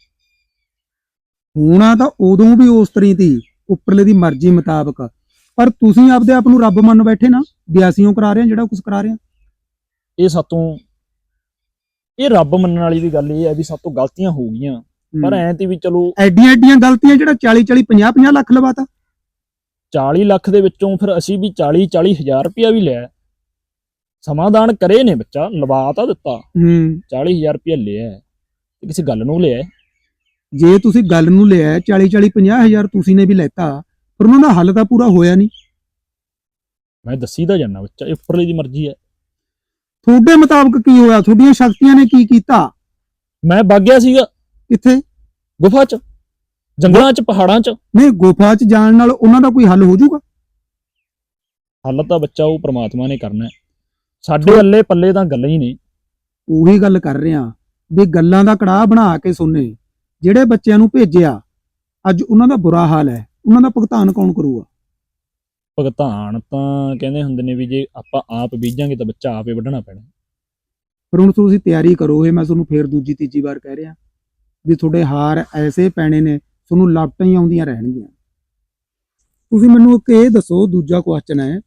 ਹੋਣਾ ਤਾਂ ਉਦੋਂ ਵੀ ਉਸ ਤਰੀ ਦੀ। ਉੱਪਰਲੇ ਦੀ ਮਰਜ਼ੀ ਮੁਤਾਬਕ। ਪਰ ਤੁਸੀਂ ਆਪਦੇ ਆਪ ਨੂੰ ਰੱਬ ਮੰਨ ਬੈਠੇ ਨਾ ਬਿਆਸੀਓਂ ਕਰਾ ਰਹੇ ਆ ਜਿਹੜਾ ਕੁਝ ਕਰਾ ਰਹੇ ਆ ਇਹ ਸਾਤੋਂ ਇਹ ਰੱਬ ਮੰਨਣ ਵਾਲੀ ਦੀ ਗੱਲ ਇਹ ਹੈ ਵੀ ਸਾਤੋਂ ਗਲਤੀਆਂ ਹੋ ਗਈਆਂ। ਪਰ ਐਂ ਤੇ ਵੀ ਚਲੋ ਐਡੀਆਂ ਐਡੀਆਂ ਗਲਤੀਆਂ ਜਿਹੜਾ 40 40 50 50 ਲੱਖ ਲਵਾਤਾ। 40 ਲੱਖ ਦੇ ਵਿੱਚੋਂ ਫਿਰ ਅਸੀਂ ਵੀ 40 40 ਹਜ਼ਾਰ ਰੁਪਇਆ ਵੀ ਲਿਆ। ਸਮਾਧਾਨ ਕਰੇ ਨੇ ਬੱਚਾ ਲਵਾ ਤਾਂ ਦਿੱਤਾ। ਹੂੰ। 40 ਹਜ਼ਾਰ ਰੁਪਇਆ ਲਿਆ। ਕਿਸੇ ਗੱਲ ਨੂੰ ਲਿਆ। ਜੇ ਤੁਸੀਂ ਗੱਲ ਨੂੰ ਲਿਆ 40 40 50 ਹਜ਼ਾਰ ਤੁਸੀਂ ਨੇ ਵੀ ਲੈਤਾ ਪਰ ਉਹਨਾਂ ਦਾ ਹੱਲ ਤਾਂ ਪੂਰਾ ਹੋਇਆ ਨਹੀਂ। ਮੈਂ ਦੱਸੀ ਤਾਂ ਜਾਣਾ ਬੱਚਾ ਇਹ ਉੱਪਰਲੀ ਦੀ ਮਰਜ਼ੀ ਹੈ। ਤੁਹਾਡੇ ਮੁਤਾਬਕ ਕੀ ਹੋਇਆ? ਤੁਹਾਡੀਆਂ ਸ਼ਕਤੀਆਂ ਨੇ ਕੀ ਕੀਤਾ? ਮੈਂ ਵਗ ਗਿਆ ਸੀਗਾ। ਕਿੱਥੇ? ਗੁਫਾ 'ਚ ਜੰਗਲਾਂ 'ਚ ਪਹਾੜਾਂ 'ਚ। ਨਹੀਂ ਗੁਫਾ 'ਚ ਜਾਣ ਨਾਲ ਉਹਨਾਂ ਦਾ ਕੋਈ ਹੱਲ ਹੋ ਜਾਊਗਾ? ਹੱਲ ਤਾਂ ਬੱਚਾ ਉਹ ਪ੍ਰਮਾਤਮਾ ਨੇ ਕਰਨਾ ਹੈ। ਸਾਡੇ ਅੱਲੇ ਪੱਲੇ ਤਾਂ ਗੱਲਾਂ ਹੀ ਨੇ। ਉਹੀ ਗੱਲ ਕਰ ਰਹੇ ਵੀ ਗੱਲਾਂ ਦਾ ਕੜਾਹ ਬਣਾ ਕੇ ਸੁਣਨੇ ਜਿਹੜੇ ਬੱਚਿਆਂ ਨੂੰ ਭੇਜਿਆ ਅੱਜ ਉਹਨਾਂ ਦਾ ਬੁਰਾ ਹਾਲ ਹੈ। ਉਹਨਾਂ ਦਾ ਭੁਗਤਾਨ ਕੌਣ ਕਰੂਗਾ? ਭੁਗਤਾਨ ਤਾਂ ਕਹਿੰਦੇ ਹੁੰਦੇ ਨੇ ਵੀ ਜੇ ਆਪਾਂ ਆਪ ਬੀਜਾਂਗੇ ਤਾਂ ਬੱਚਾ ਆਪੇ ਵੱਢਣਾ ਪੈਣਾ। ਪਰ ਹੁਣ ਤੁਸੀਂ ਤਿਆਰੀ ਕਰੋ ਇਹ ਮੈਂ ਤੁਹਾਨੂੰ ਫੇਰ ਦੂਜੀ ਤੀਜੀ ਵਾਰ ਕਹਿ ਰਿਹਾ ਵੀ ਤੁਹਾਡੇ ਹਾਰ ਐਸੇ ਪੈਣੇ ਨੇ ਤੁਹਾਨੂੰ ਲਾਪਟਾਂ ਹੀ ਆਉਂਦੀਆਂ ਰਹਿਣਗੀਆਂ। ਤੁਸੀਂ ਮੈਨੂੰ ਇੱਕ ਇਹ ਦੱਸੋ ਦੂਜਾ ਕੁਐਸਚਨ ਹੈ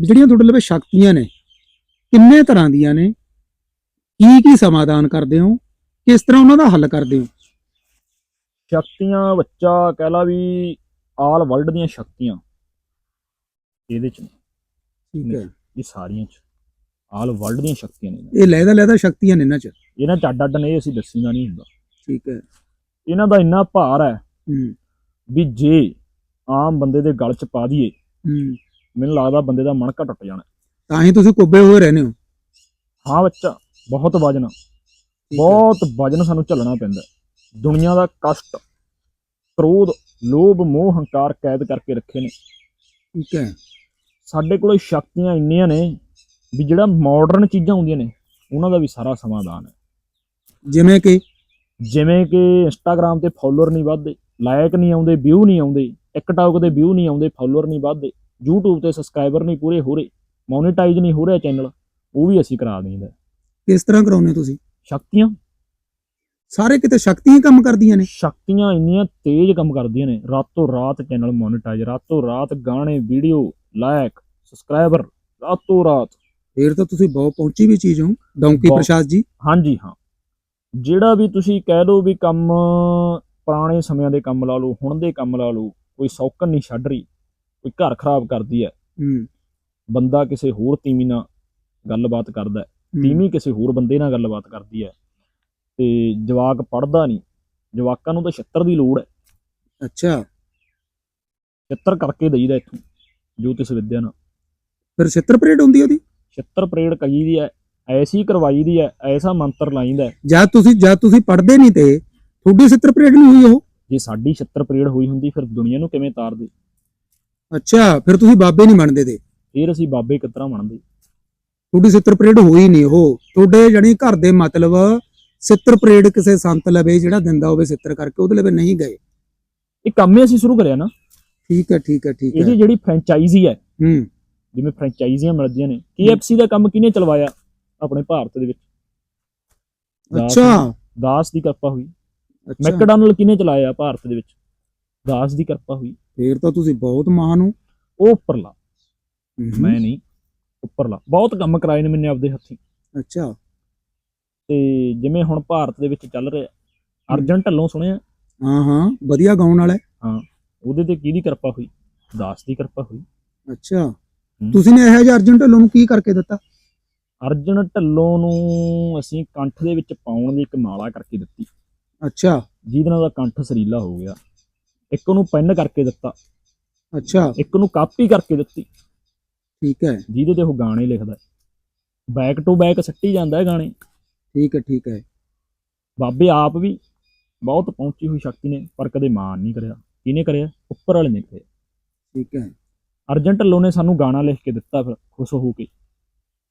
ਜਿਹੜੀਆਂ ਤੁਹਾਡੇ ਲਵੇ ਸ਼ਕਤੀਆਂ ਨੇ ਕਿੰਨੇ ਤਰ੍ਹਾਂ ਦੀਆਂ ਨੇ? ਕੀ ਕੀ ਸਮਾਧਾਨ ਕਰਦੇ ਹੋ? ਕਿਸ ਤਰ੍ਹਾਂ ਉਹਨਾਂ ਦਾ ਹੱਲ ਕਰਦੇ ਹੋ? ਸ਼ਕਤੀਆਂ ਬੱਚਾ ਕਹਿ ਲਾ ਵੀ ਆਲ ਵਰਲਡ ਦੀਆਂ ਸ਼ਕਤੀਆਂ। ਇਹਦੇ ਚ ਨੇ, ਠੀਕ ਹੈ। ਇਹ ਸਾਰੀਆਂ ਚ। ਆਲ ਵਰਲਡ ਦੀਆਂ ਸ਼ਕਤੀਆਂ ਨੇ ਇਹ ਲੈਦਾ ਲੈਦਾ ਸ਼ਕਤੀਆਂ ਨੇ ਇਹਨਾਂ ਚ। ਇਹਨਾਂ ਚ ਅੱਡ ਅੱਡ ਨੇ ਇਹ ਅਸੀਂ ਦੱਸੀਦਾ ਨਹੀਂ ਹੁੰਦਾ। ਠੀਕ ਹੈ। ਇਹਨਾਂ ਦਾ ਇੰਨਾ ਭਾਰ ਹੈ ਹੂੰ। ਵੀ ਜੇ ਆਮ ਬੰਦੇ ਦੇ ਗਲ ਚ ਪਾ ਦਈਏ ਹੂੰ। ਮੈਨੂੰ ਲੱਗਦਾ ਬੰਦੇ ਦਾ ਮਣਕਾ ਟੁੱਟ ਜਾਣਾ। ਤਾਂ ਹੀ ਤੁਸੀਂ ਕੁੱਬੇ ਹੋਏ ਰਹਿੰਦੇ ਹੋ। ਹਾਂ ਬੱਚਾ ਬਹੁਤ ਵਜਨ। ਬਹੁਤ ਵਜਨ ਸਾਨੂੰ ਝੱਲਣਾ ਪੈਂਦਾ। ਹੈ। ਦੁਨੀਆ ਦਾ ਕਸ਼ਟ ਕ੍ਰੋਧ ਲੋਭ ਮੋਹ ਹੰਕਾਰ ਕੈਦ ਕਰਕੇ ਰੱਖੇ ਨੇ। ਠੀਕ ਹੈ। ਸਾਡੇ ਕੋਲ ਸ਼ਕਤੀਆਂ ਇੰਨੀਆਂ ਨੇ ਵੀ ਜਿਹੜਾ ਮਾਡਰਨ ਚੀਜ਼ਾਂ ਹੁੰਦੀਆਂ ਨੇ ਉਹਨਾਂ ਦਾ ਵੀ ਸਾਰਾ ਸਮਾਧਾਨ ਹੈ। ਜਿਵੇਂ ਕਿ? ਜਿਵੇਂ ਕਿ ਇੰਸਟਾਗ੍ਰam ਤੇ ਫਾਲੋਅਰ ਨਹੀਂ ਵੱਧਦੇ ਲਾਇਕ ਨਹੀਂ ਆਉਂਦੇ ਵਿਊ ਨਹੀਂ ਆਉਂਦੇ ਟਿਕਟੌਕ ਦੇ ਵਿਊ ਨਹੀਂ ਆਉਂਦੇ ਫਾਲੋਅਰ ਨਹੀਂ ਵੱਧਦੇ YouTube ਤੇ ਸਬਸਕ੍ਰਾਈਬਰ ਨਹੀਂ ਪੂਰੇ ਹੋ ਰਹੇ ਮੋਨੇਟਾਈਜ਼ ਨਹੀਂ ਹੋ ਰਿਹਾ ਚੈਨਲ ਉਹ ਵੀ ਅਸੀਂ ਕਰਾ ਦਿੰਦੇ ਕਿਸ ਤਰ੍ਹਾਂ ਕਰਾਉਂਦੇ ਹੋ ਤੁਸੀਂ? ਸ਼ਕਤੀਆਂ? ਸਾਰੇ ਕਿਤੇ ਸ਼ਕਤੀਆਂ ਕੰਮ ਕਰਦੀਆਂ ਨੇ। ਸ਼ਕਤੀਆਂ ਇੰਨੀਆਂ ਤੇਜ਼ ਕੰਮ ਕਰਦੀਆਂ ਨੇ। ਰਾਤੋਂ ਰਾਤ ਚੈਨਲ ਮੋਨੇਟਾਈਜ਼ ਰਾਤੋਂ ਰਾਤ ਗਾਣੇ ਵੀਡੀਓ ਲਾਇਕ ਸਬਸਕ੍ਰਾਈਬਰ ਰਾਤੋਂ ਰਾਤ। ਫੇਰ ਤਾਂ ਤੁਸੀਂ ਬਹੁਤ ਪਹੁੰਚੀ ਵੀ ਚੀਜ਼ ਹੋ। ਡੌਂਕੀ। ਪ੍ਰਸ਼ਾਦ ਜੀ। ਹਾਂਜੀ ਹਾਂ। ਜਿਹੜਾ ਵੀ ਤੁਸੀਂ ਕਹਿ ਲਓ ਵੀ ਕੰਮ ਪੁਰਾਣੇ ਸਮਿਆਂ ਦੇ ਕੰਮ ਲਾ ਲਓ ਹੁਣ ਦੇ ਕੰਮ ਲਾ ਲਓ ਕੋਈ ਸੌਕਣ ਨਹੀਂ ਛੱਡ ਰਹੀ ਕੋਈ ਘਰ ਖਰਾਬ ਕਰਦੀ ਹੈ। ਹੂੰ। ਬੰਦਾ ਕਿਸੇ ਹੋਰ ਤੀਵੀਂ ਨਾਲ ਗੱਲਬਾਤ ਕਰਦਾ ਤੀਵੀਂ ਕਿਸੇ ਹੋਰ ਬੰਦੇ ਨਾਲ ਗੱਲਬਾਤ ਕਰਦੀ ਹੈ। ਤੇ ਜਵਾਕ ਪੜਦਾ ਨਹੀਂ। ਜਵਾਕਾਂ ਨੂੰ ਤਾਂ ਛਿੱਤਰ ਦੀ ਲੋੜ ਹੈ। ਅੱਛਾ। ਛਿੱਤਰ ਕਰਕੇ ਦਈਦਾ ਇੱਥੋਂ ਜੋਤਿਸ਼ ਵਿਦਿਆ ਨਾਲ। ਫਿਰ ਛਿੱਤਰ ਪਰੇਡ ਹੁੰਦੀ ਉਹਦੀ? ਛਿੱਤਰ ਪਰੇਡ ਕਹੀ ਦੀ ਹੈ ਐਸੀ ਕਰਵਾਈ ਦੀ ਹੈ ਐਸਾ ਮੰਤਰ ਲਾਈਦਾ। ਜਦ ਤੁਸੀਂ ਜਦ ਤੁਸੀਂ ਪੜ੍ਹਦੇ ਨਹੀਂ ਤੇ ਤੁਹਾਡੀ ਛਿੱਤਰ ਪਰੇਡ ਨਹੀਂ ਹੋਈ ਉਹ? ਜੇ ਸਾਡੀ ਛਿੱਤਰ ਪਰੇਡ ਹੋਈ ਹੁੰਦੀ ਫਿਰ ਦੁਨੀਆ ਨੂੰ ਕਿਵੇਂ ਤਾਰਦੇ? ਅੱਛਾ ਫਿਰ ਤੁਸੀਂ ਬਾਬੇ ਨਹੀਂ ਮੰਨਦੇ ਤੇ? ਫਿਰ ਅਸੀਂ ਬਾਬੇ ਕਿਸ ਤਰ੍ਹਾਂ ਬਣਦੇ ਤੁਹਾਡੀ ਛਿੱਤਰ ਪਰੇਡ ਹੋਈ ਨਹੀਂ ਉਹ। ਤੁਹਾਡੇ ਜਣੀ ਘਰ ਦੇ ਮਤਲਬ ਛਿੱਤਰ ਪਰੇਡ ਕਿਸੇ ਸੰਤ ਲਵੇ ਜਿਹੜਾ ਦਿੰਦਾ ਹੋਵੇ ਛਿੱਤਰ ਕਰਕੇ ਉਹਦੇ ਲਵੇ ਨਹੀਂ ਗਏ। ਇਹ ਕੰਮ ਹੀ ਅਸੀਂ ਸ਼ੁਰੂ ਕਰਿਆ ਨਾ। ਠੀਕ ਹੈ ਠੀਕ ਹੈ ਠੀਕ ਹੈ। ਇਹਦੀ ਜਿਹੜੀ ਫਰੈਂਚਾਈਜ਼ੀ ਹੈ ਹੂੰ ਜਿਵੇਂ ਫਰੈਂਚਾਈਜ਼ੀਆਂ ਮਿਲਦੀਆਂ ਨੇ KFC ਦਾ ਕੰਮ ਕਿਹਨੇ ਚਲਵਾਇਆ ਆਪਣੇ ਭਾਰਤ ਦੇ ਵਿੱਚ? ਅੱਛਾ। ਦਾਸ ਦੀ ਕਿਰਪਾ ਹੋਈ। ਅੱਛਾ। ਮੈਕਡੋਨਲਡ ਕਿਹਨੇ ਚਲਾਇਆ ਭਾਰਤ ਦੇ ਵਿੱਚ? ਦਾਸ ਦੀ ਕਿਰਪਾ ਹੋਈ। ਫੇਰ ਤਾਂ ਤੁਸੀਂ ਬਹੁਤ ਮਹਾਨ ਹੋ। ਉਹ ਉੱਪਰਲਾ ਮੈਂ ਨਹੀਂ। ਉੱਪਰਲਾ। ਬਹੁਤ ਕੰਮ ਕਰਾਏ ਨੇ ਮੈਨੇ ਆਪਦੇ ਹੱਥੀਂ। ਅੱਛਾ। ਤੇ ਜਿਵੇਂ ਹੁਣ ਭਾਰਤ ਦੇ ਵਿੱਚ ਚੱਲ ਰਿਹਾ ਅਰਜਨ ਢੱਲੋਂ ਸੁਣਿਆ? ਹਾਂ ਹਾਂ ਵਧੀਆ ਗਾਉਣ ਵਾਲਾ ਹੈ। ਉਹਦੇ ਤੇ ਕਿਹਦੀ ਕਿਰਪਾ ਹੋਈ? ਦਾਸ ਦੀ ਕਿਰਪਾ ਹੋਈ। ਅੱਛਾ। ਤੁਸੀਂ ਨੇ ਇਹੋ ਜਿਹਾ ਅਰਜਨ ਢੱਲੋਂ ਨੂੰ ਕੀ ਕਰਕੇ ਦਿੱਤਾ? ਅਰਜਨ ਢੱਲੋਂ ਨੂੰ ਅਸੀਂ ਕੰਠ ਦੇ ਵਿੱਚ ਪਾਉਣ ਦੀ ਇੱਕ ਮਾਲਾ ਕਰਕੇ ਦਿੱਤੀ। ਅੱਛਾ। ਜਿਹਦੇ ਨਾਲ ਉਹਦਾ ਕੰਠ ਸਰੀਲਾ ਹੋ ਗਿਆ। ਇੱਕ ਉਹਨੂੰ ਪੈਨ ਕਰਕੇ ਦਿੱਤਾ। ਅੱਛਾ। ਇੱਕ ਨੂੰ ਕਾਪੀ ਕਰਕੇ ਦਿੱਤੀ। ਠੀਕ ਹੈ। ਜਿਹਦੇ ਤੇ ਉਹ ਗਾਣੇ ਲਿਖਦਾ ਬੈਕ ਟੂ ਬੈਕ ਸੱਟੀ ਜਾਂਦਾ ਹੈ ਗਾਣੇ। ਠੀਕ ਹੈ ਠੀਕ ਹੈ। ਬਾਬੇ ਆਪ ਵੀ ਬਹੁਤ ਪਹੁੰਚੀ ਹੋਈ ਸ਼ਕਤੀ ਨੇ ਪਰ ਕਦੇ ਮਾਨ ਨਹੀਂ ਕਰਿਆ। ਕਿਹਨੇ ਕਰਿਆ? ਉੱਪਰ ਵਾਲੇ ਨੇ ਕਰਿਆ। ਠੀਕ ਹੈ। ਅਰਜਨ ਢੱਲੋਂ ਨੇ ਸਾਨੂੰ ਗਾਣਾ ਲਿਖ ਕੇ ਦਿੱਤਾ ਫਿਰ ਖੁਸ਼ ਹੋ ਕੇ।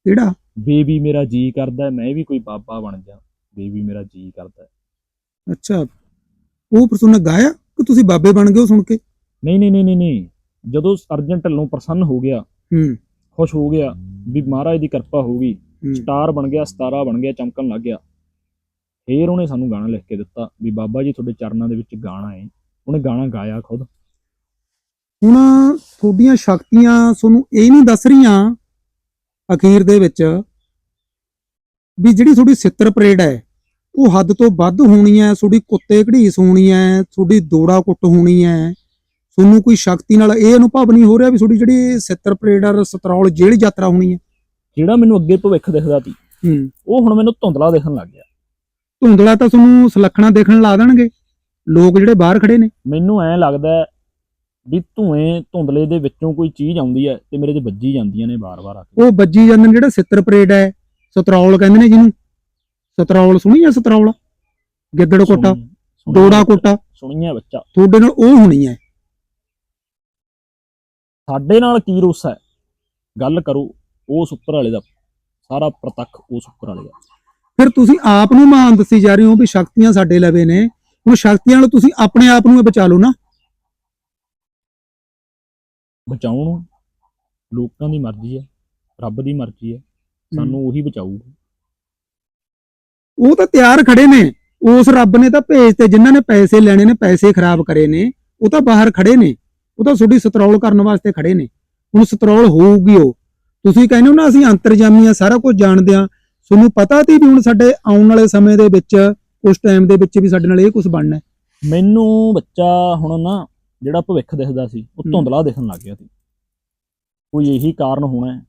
ਕਿਹੜਾ? ਬੇਬੀ ਮੇਰਾ ਜੀ ਕਰਦਾ ਮੈਂ ਵੀ ਕੋਈ ਬਾਬਾ ਬਣ ਜਾ। ਬੇਬੀ ਮੇਰਾ ਜੀ ਕਰਦਾ। ਅੱਛਾ ਉਹ ਤੁਹਾਨੂੰ ਗਾਇਆ ਕਿ ਤੁਸੀਂ ਬਾਬੇ ਬਣ ਗਏ ਹੋ ਸੁਣ ਕੇ? ਨਹੀਂ ਨਹੀਂ ਨਹੀਂ ਨਹੀਂ। ਜਦੋਂ ਅਰਜਨ ਢੱਲੋਂ ਪ੍ਰਸੰਨ ਹੋ ਗਿਆ ਹੂੰ। ਖੁਸ਼ ਹੋ ਗਿਆ ਵੀ ਮਹਾਰਾਜ ਦੀ ਕਿਰਪਾ ਹੋ ਗਈ। ਸਟਾਰ ਬਣ ਗਿਆ ਸਤਾਰਾ ਬਣ ਗਿਆ ਚਮਕਣ ਲੱਗ ਗਿਆ। ਫੇਰ ਉਹਨੇ ਸਾਨੂੰ ਗਾਣਾ ਲਿਖ ਕੇ ਦਿੱਤਾ ਵੀ ਬਾਬਾ ਜੀ ਤੁਹਾਡੇ ਚਰਨਾਂ ਦੇ ਵਿੱਚ ਗਾਣਾ ਹੈ ਉਹਨੇ ਗਾਣਾ ਗਾਇਆ ਖੁਦ। ਹੁਣ ਤੁਹਾਡੀਆਂ ਸ਼ਕਤੀਆਂ ਤੁਹਾਨੂੰ ਇਹ ਨਹੀਂ ਦੱਸ ਰਹੀਆਂ ਅਖੀਰ ਦੇ ਵਿੱਚ ਵੀ ਜਿਹੜੀ ਤੁਹਾਡੀ ਸਿੱਤਰ ਪਰੇਡ ਹੈ ਉਹ ਹੱਦ ਤੋਂ ਵੱਧ ਹੋਣੀ ਹੈ ਤੁਹਾਡੀ ਕੁੱਤੇ ਘੜੀਸ ਹੋਣੀ ਹੈ ਤੁਹਾਡੀ ਦੋੜਾ ਕੁੱਟ ਹੋਣੀ ਹੈ। ਤੁਹਾਨੂੰ ਕੋਈ ਸ਼ਕਤੀ ਨਾਲ ਇਹ ਅਨੁਭਵ ਨਹੀਂ ਹੋ ਰਿਹਾ ਵੀ ਤੁਹਾਡੀ ਜਿਹੜੀ ਸਿੱਤਰ ਪਰੇਡ ਆ ਸਤਰੌਲ ਜੇਲ੍ਹ ਯਾਤਰਾ ਹੋਣੀ ਹੈ। ਜਿਹੜਾ ਮੈਨੂੰ ਅੱਗੇ ਭਵਿੱਖ ਦਿਖਦਾ ਸੀ ਹੂੰ। ਉਹ ਹੁਣ ਮੈਨੂੰ ਧੁੰਦਲਾ ਦਿਖਣ ਲੱਗ ਗਿਆ। ਧੁੰਦਲਾ ਤਾਂ ਤੁਹਾਨੂੰ ਸੁਲੱਖਣਾ ਦੇਖਣ ਲਾ ਦੇਣਗੇ। ਲੋਕ ਜਿਹੜੇ ਬਾਹਰ ਖੜੇ ਨੇ। ਮੈਨੂੰ ਐਂ ਲੱਗਦਾ ਵੀ ਧੂਏ ਧੁੰਦਲੇ ਦੇ ਵਿੱਚੋਂ ਕੋਈ ਚੀਜ਼ ਆਉਂਦੀ ਹੈ ਤੇ ਮੇਰੇ ਤੇ ਵੱਜੀ ਜਾਂਦੀਆਂ ਨੇ ਵਾਰ-ਵਾਰ ਆ ਕੇ। ਉਹ ਵੱਜੀ ਜਾਂਦੇ ਨੇ ਜਿਹੜਾ ਸਿੱਤਰ ਪਰੇਡ ਹੈ ਸਤਰੌਲ ਕਹਿੰਦੇ ਨੇ ਜਿਹਨੂੰ। ਸਤਰੌਲ ਸੁਣੀ ਹੈ ਸਤਰੌਲ? ਗਿੱਦੜ ਕੋਟਾ ਦੋੜਾ ਕੋਟਾ। ਸੁਣੀਆਂ ਬੱਚਾ। ਤੁਹਾਡੇ ਨਾਲ ਉਹ ਹੋਣੀ ਹੈ। ਸਾਡੇ ਨਾਲ ਕੀ ਰੋਸ ਹੈ? ਗੱਲ ਕਰੋ। ਉਸ ਉੱਪਰ ਵਾਲੇ ਦਾ ਸਾਰਾ ਪ੍ਰਤੱਖ ਉਸ ਉੱਪਰ ਵਾਲੇ ਦਾ। ਫਿਰ ਤੁਸੀਂ ਆਪ ਨੂੰ ਮਾਨ ਦੱਸੀ ਜਾ ਰਹੇ ਹੋ ਵੀ ਸ਼ਕਤੀਆਂ ਸਾਡੇ ਲਵੇ ਨੇ ਹੁਣ ਸ਼ਕਤੀਆਂ ਨਾਲ ਤੁਸੀਂ ਆਪਣੇ ਆਪ ਨੂੰ ਬਚਾ ਲਓ ਨਾ। ਬਚਾਉਣ ਨੂੰ ਲੋਕਾਂ ਦੀ ਮਰਜ਼ੀ ਹੈ ਰੱਬ ਦੀ ਮਰਜ਼ੀ ਹੈ ਸਾਨੂੰ ਉਹੀ ਬਚਾਊਗਾ। ਉਹ ਤਾਂ ਤਿਆਰ ਖੜੇ ਨੇ ਉਸ ਰੱਬ ਨੇ ਤਾਂ ਭੇਜ ਤੇ ਜਿਨ੍ਹਾਂ ਨੇ ਪੈਸੇ ਲੈਣੇ ਨੇ ਪੈਸੇ ਖਰਾਬ ਕਰੇ ਨੇ ਉਹ ਤਾਂ ਬਾਹਰ ਖੜੇ ਨੇ ਉਹ ਤਾਂ ਤੁਹਾਡੀ ਸਤਰੌਲ ਕਰਨ ਵਾਸਤੇ ਖੜੇ ਨੇ। ਹੁਣ ਸਤਰੌਲ ਹੋਊਗੀ ਉਹ ਤੁਸੀਂ ਕਹਿੰਦੇ ਹੋ ਨਾ ਅਸੀਂ ਅੰਤਰਜਾਮੀ ਆ ਸਾਰਾ ਕੁਝ ਜਾਣਦੇ ਆ। ਤੁਹਾਨੂੰ ਪਤਾ ਤੀ ਵੀ ਹੁਣ ਸਾਡੇ ਆਉਣ ਵਾਲੇ ਸਮੇਂ ਦੇ ਵਿੱਚ ਉਸ ਟਾਈਮ ਦੇ ਵਿੱਚ ਵੀ ਸਾਡੇ ਨਾਲ ਇਹ ਕੁਝ ਬਣਨਾ ਹੈ। ਮੈਨੂੰ ਬੱਚਾ ਹੁਣ ਨਾ ਜਿਹੜਾ ਭਵਿੱਖ ਦਿਖਦਾ ਸੀ ਉਹ। ਧੁੰਦਲਾ ਦਿਖਣ ਲੱਗ ਗਿਆ ਸੀ। ਕੋਈ ਇਹੀ ਕਾਰਨ ਹੋਣਾ ਹੈ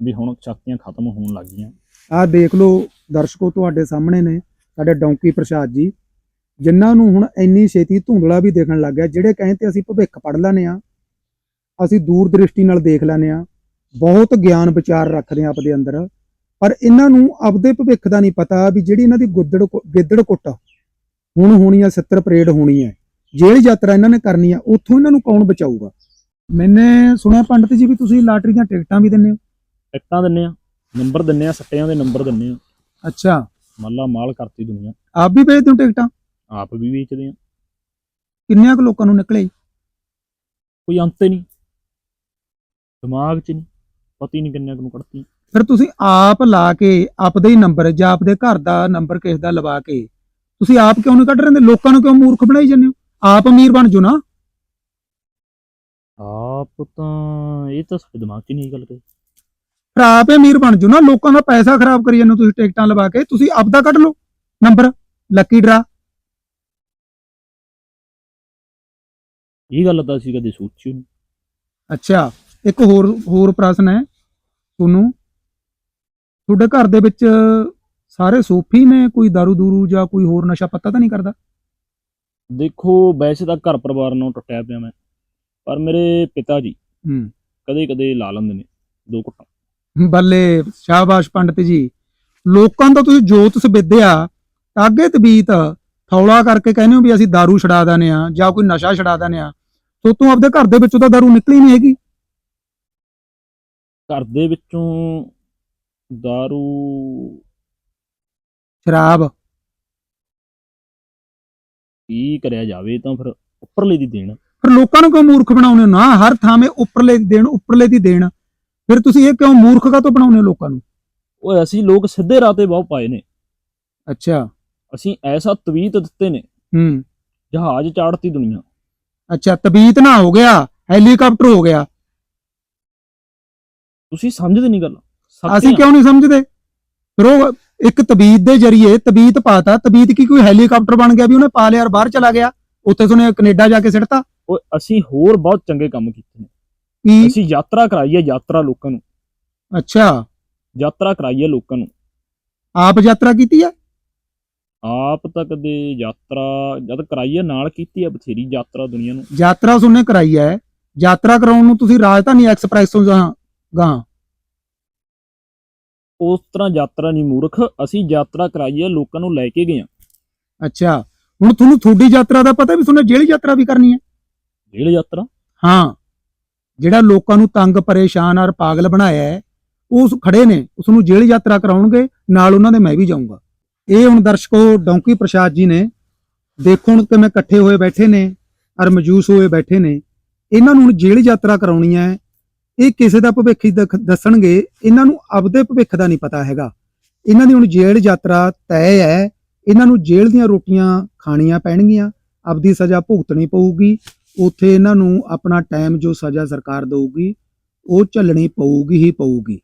ਵੀ ਹੁਣ ਸ਼ਕਤੀਆਂ ਖਤਮ ਹੋਣ ਲੱਗ ਗਈਆਂ? ਆਹ ਦੇਖ ਲਓ ਦਰਸ਼ਕੋ ਤੁਹਾਡੇ ਸਾਹਮਣੇ ਨੇ ਸਾਡੇ ਡੌਂਕੀ ਪ੍ਰਸਾਦ ਜੀ। ਜਿਨ੍ਹਾਂ ਨੂੰ ਹੁਣ ਇੰਨੀ ਛੇਤੀ ਧੁੰਦਲਾ ਵੀ ਦੇਖਣ ਲੱਗ ਗਿਆ ਜਿਹੜੇ ਕਹਿੰਦੇ ਅਸੀਂ ਭਵਿੱਖ ਪੜ ਲੈਨੇ ਆ ਅਸੀਂ ਦੂਰ ਦ੍ਰਿਸ਼ਟੀ ਨਾਲ ਦੇਖ ਲੈਨੇ ਆ ਬਹੁਤ ਗਿਆਨ ਵਿਚਾਰ ਰੱਖਦੇ ਆ ਆਪਦੇ ਅੰਦਰ। ਪਰ ਇਹਨਾਂ ਨੂੰ ਆਪਦੇ ਭਵਿੱਖ ਦਾ ਨਹੀਂ ਪਤਾ ਵੀ ਜਿਹੜੀ ਇਹਨਾਂ ਦੀ ਗੁੱਦੜ ਗਿੱਦੜ ਕੁੱਟ ਹੁਣ ਹੋਣੀ ਆ 70 ਪਰੇਡ ਹੋਣੀ ਹੈ ਜੇਲ੍ਹ ਯਾਤਰਾ ਇਹਨਾਂ ਨੇ ਕਰਨੀ ਆ ਉੱਥੋਂ ਇਹਨਾਂ ਨੂੰ ਕੌਣ ਬਚਾਊਗਾ? ਮੈਨੇ ਸੁਣਿਆ ਪੰਡਤ ਜੀ ਵੀ ਤੁਸੀਂ ਲਾਟਰੀ ਦੀਆਂ ਟਿਕਟਾਂ ਵੀ ਦਿੰਦੇ ਹੋ? ਟਿਕਟਾਂ ਦਿੰਨੇ ਆ ਨੰਬਰ ਦਿੰਨੇ ਆ ਸੱਟਿਆਂ ਦੇ ਨੰਬਰ ਦਿੰਨੇ ਆ। ਅੱਛਾ। ਮੱਲਾ ਮਾਲ ਕਰਤੀ ਦੁਨੀਆ। ਆਪ ਵੀ ਵੇਚਦੇ ਹੋ ਟਿਕਟਾਂ? ਆਪ ਵੀ ਵੇਚਦੇ ਆ। ਕਿੰਨਿਆਂ ਕੁ ਲੋਕਾਂ ਨੂੰ ਨਿਕਲੇ? ਕੋਈ ਅੰਤ ਹੀ ਨਹੀਂ। ਦਿਮਾਗ 'ਚ ਨਹੀਂ। ਪਤਾ ਨਹੀਂ ਕਿੰਨੇ ਕੁ ਨੂੰ ਕੱਢਤੀ। ਫਿਰ ਤੁਸੀਂ ਆਪ ਲਾ ਕੇ ਆਪਦੇ ਹੀ ਨੰਬਰ ਜਾਂ ਆਪਦੇ ਘਰ ਦਾ ਨੰਬਰ ਕਿਸੇ ਦਾ ਲਵਾ ਕੇ ਤੁਸੀਂ ਆਪ ਕਿਉਂ ਨਹੀਂ ਕੱਢ ਰਹੇ ਲੋਕਾਂ ਨੂੰ ਕਿਉਂ ਮੂਰਖ ਬਣਾਈ ਜਾਂਦੇ ਹੋ? ਆਪ ਅਮੀਰ ਬਣ ਜਾਓ ਨਾ। ਆਪ ਤਾਂ ਇਹ ਤਾਂ ਸਾਡੇ ਦਿਮਾਗ 'ਚ ਨਹੀਂ ਗੱਲ ਕਰੀ ਫਿਰ ਆਪ ਹੀ ਅਮੀਰ ਬਣ ਜਾਓ ਨਾ। ਲੋਕਾਂ ਦਾ ਪੈਸਾ ਖਰਾਬ ਕਰੀ ਜਾਂਦੇ ਹੋ ਤੁਸੀਂ ਟਿਕਟਾਂ ਲਵਾ ਕੇ। ਤੁਸੀਂ ਆਪਦਾ ਕੱਢ ਲਓ ਨੰਬਰ ਲੱਕੀ ਡਰਾ ਇਹ ਗੱਲ ਤਾਂ ਅਸੀਂ ਕਦੇ ਸੋਚੀ ਨਹੀਂ ਅੱਛਾ। ਇੱਕ ਹੋਰ ਹੋਰ ਪ੍ਰਸ਼ਨ ਹੈ ਤੁਹਾਨੂੰ ਤੁਹਾਡੇ ਘਰ ਦੇ ਵਿੱਚ ਸਾਰੇ ਸੂਫੀ ਨੇ ਕੋਈ ਦਾਰੂ ਦੂਰੂ ਜਾਂ ਕੋਈ ਹੋਰ ਨਸ਼ਾ ਪੱਤਾ ਤਾਂ ਨਹੀਂ ਕਰਦਾ ਦੇਖੋ ਵੈਸੇ ਤਾਂ ਘਰ ਪਰਿਵਾਰ ਨੂੰ ਟੁੱਟਿਆ ਪਿਆ ਮੈਂ ਪਰ ਮੇਰੇ ਪਿਤਾ ਜੀ ਹੂੰ ਕਦੇ ਕਦੇ ਲਾ ਲੈਂਦੇ ਨੇ ਦੋ ਘੁੱਟਾਂ ਬੱਲੇ ਸ਼ਾਬਾਸ਼ ਪੰਡਤ ਜੀ ਲੋਕਾਂ ਦਾ ਤੁਸੀਂ ਜੋਤ ਸਬਿੱਧਿਆ ਤਾਗੇ ਤਬੀਤ ਥੌਲਾ ਕਰਕੇ ਕਹਿੰਦੇ ਹੋ ਵੀ ਅਸੀਂ दारू ਛਡਾ ਦਾਨੇ ਆ ਜਾਂ ਕੋਈ ਨਸ਼ਾ ਛਡਾ ਦਾਨੇ ਆ ਸੋ ਤੂੰ ਆਪਦੇ ਘਰ ਦੇ ਵਿੱਚੋਂ ਤਾਂ दारू ਨਿਕਲੀ ਨਹੀਂ ਹੈਗੀ ਘਰ ਦੇ ਵਿੱਚੋਂ दारू ਸ਼ਰਾਬ। ਕੀ ਕਰਿਆ ਜਾਵੇ ਤਾਂ ਫਿਰ ਉੱਪਰਲੇ ਦੀ ਦੇਣ। ਫਿਰ ਲੋਕਾਂ ਨੂੰ ਕਿਉਂ ਮੂਰਖ ਬਣਾਉਂਦੇ ਹੋ? ਨਾ ਹਰ ਥਾਵੇਂ ਉੱਪਰਲੇ ਦੀ ਦੇਣ ਉੱਪਰਲੇ ਦੀ ਦੇਣ। ਫਿਰ ਤੁਸੀਂ ਇਹ ਕਿਉਂ ਮੂਰਖ ਕਾ ਤੋਂ ਬਣਾਉਂਦੇ ਹੋ ਲੋਕਾਂ ਨੂੰ? ਓਏ ਅਸੀਂ ਲੋਕ ਸਿੱਧੇ ਰਾਹ ਤੇ ਬਹੁਤ ਪਾਏ ਨੇ। ਅੱਛਾ। ਅਸੀਂ ਐਸਾ ਤਵੀਤ ਦਿੱਤੇ ਨੇ। ਹੂੰ। ਜਹਾਜ਼ ਚਾੜਤੀ ਦੁਨੀਆ। ਅੱਛਾ ਤਬੀਤ ਨਾ ਹੋ ਗਿਆ ਹੈਲੀਕਾਪਟਰ ਹੋ ਗਿਆ। ਤੁਸੀਂ ਸਮਝਦੇ ਨਹੀਂ ਗੱਲ ਅਸੀਂ ਕਿਉਂ ਨਹੀਂ ਸਮਝਦੇ? ਫਿਰ ਉਹ ਇੱਕ ਤਬੀਤ ਦੇ ਜਰੀਏ ਤਬੀਤ ਪਾਤਾ ਤਬੀਤ ਕੀ ਕੋਈ ਹੈਲੀਕਾਪਟਰ ਬਣ ਗਿਆ ਵੀ ਉਹਨੇ ਪਾ ਲਿਆ ਔਰ ਬਾਹਰ ਚਲਾ ਗਿਆ? ਉੱਥੇ ਸੁਨੇ ਕੈਨੇਡਾ ਜਾ ਕੇ ਸਿੱਟਤਾ। ਓਏ ਅਸੀਂ ਹੋਰ ਬਹੁਤ ਚੰਗੇ ਕੰਮ ਕੀਤੇ ਨੇ। ਅਸੀਂ ਯਾਤਰਾ ਕਰਾਈ ਹੈ ਯਾਤਰਾ ਲੋਕਾਂ ਨੂੰ। ਅੱਛਾ। ਯਾਤਰਾ ਕਰਾਈ ਹੈ ਲੋਕਾਂ ਨੂੰ। ਆਪ ਯਾਤਰਾ ਕੀਤੀ ਹੈ? ਆਪ ਤਾਂ ਕਦੇ ਯਾਤਰਾ ਜਦ ਕਰਾਈ ਹੈ ਨਾਲ ਕੀਤੀ ਹੈ ਬਥੇਰੀ ਯਾਤਰਾ ਦੁਨੀਆ ਨੂੰ। ਯਾਤਰਾ ਸੁਨੇ ਕਰਾਈ ਹੈ। ਯਾਤਰਾ ਕਰਾਉਣ ਨੂੰ ਤੁਸੀਂ ਰਾਜਧਾਨੀ ਐਕਸਪ੍ਰੈਸ ਤੋਂ ਜਾਂ ਗਾਂ। ਉਸ ਤਰ੍ਹਾਂ ਯਾਤਰਾ ਨਹੀਂ ਮੂਰਖ ਅਸੀਂ ਯਾਤਰਾ ਕਰਾਈ ਹੈ ਲੋਕਾਂ ਨੂੰ ਲੈ ਕੇ ਗਏ ਹਾਂ। ਅੱਛਾ ਹੁਣ ਤੁਹਾਨੂੰ ਤੁਹਾਡੀ ਯਾਤਰਾ ਦਾ ਪਤਾ ਵੀ ਤੁਹਾਨੂੰ ਜੇਲ੍ਹ ਯਾਤਰਾ ਵੀ ਕਰਨੀ ਹੈ? ਜੇਲ੍ਹ ਯਾਤਰਾ? ਹਾਂ। ਜਿਹੜਾ ਲੋਕਾਂ ਨੂੰ ਤੰਗ ਪਰੇਸ਼ਾਨ ਔਰ ਪਾਗਲ ਬਣਾਇਆ ਹੈ ਉਸ ਖੜੇ ਨੇ ਉਸ ਨੂੰ ਜੇਲ੍ਹ ਯਾਤਰਾ ਕਰਾਉਣਗੇ ਨਾਲ ਉਹਨਾਂ ਦੇ ਮੈਂ ਵੀ ਜਾਊਂਗਾ। ਇਹ ਹੁਣ ਦਰਸ਼ਕੋ ਡੌਂਕੀ ਪ੍ਰਸ਼ਾਦ ਜੀ ਨੇ ਦੇਖੋ ਹੁਣ ਕਿਵੇਂ ਇਕੱਠੇ ਹੋਏ ਬੈਠੇ ਨੇ ਔਰ ਮਜੂਸ ਹੋਏ ਬੈਠੇ ਨੇ। ਇਹਨਾਂ ਨੂੰ ਹੁਣ ਜੇਲ੍ਹ ਯਾਤਰਾ ਕਰਾਉਣੀ ਹੈ ਇਹ ਕਿਸੇ ਦਾ ਭਵਿੱਖ ਹੀ ਦੱਸਣਗੇ, ਇਹਨਾਂ ਨੂੰ ਆਪਦੇ ਭਵਿੱਖ ਦਾ ਨਹੀਂ ਪਤਾ ਹੈਗਾ। ਇਹਨਾਂ ਦੀ ਹੁਣ ਜੇਲ੍ਹ ਯਾਤਰਾ ਤੈਅ ਹੈ, ਇਹਨਾਂ ਨੂੰ ਜੇਲ੍ਹ ਦੀਆਂ ਰੋਟੀਆਂ ਖਾਣੀਆਂ ਪੈਣਗੀਆਂ, ਆਪਦੀ ਸਜ਼ਾ ਭੁਗਤਣੀ ਪਊਗੀ, ਉੱਥੇ ਇਹਨਾਂ ਨੂੰ ਆਪਣਾ ਟਾਈਮ ਜੋ ਸਜ਼ਾ ਸਰਕਾਰ ਦਊਗੀ, ਉਹ ਝੱਲਣੀ ਪਊਗੀ ਹੀ ਪਊਗੀ।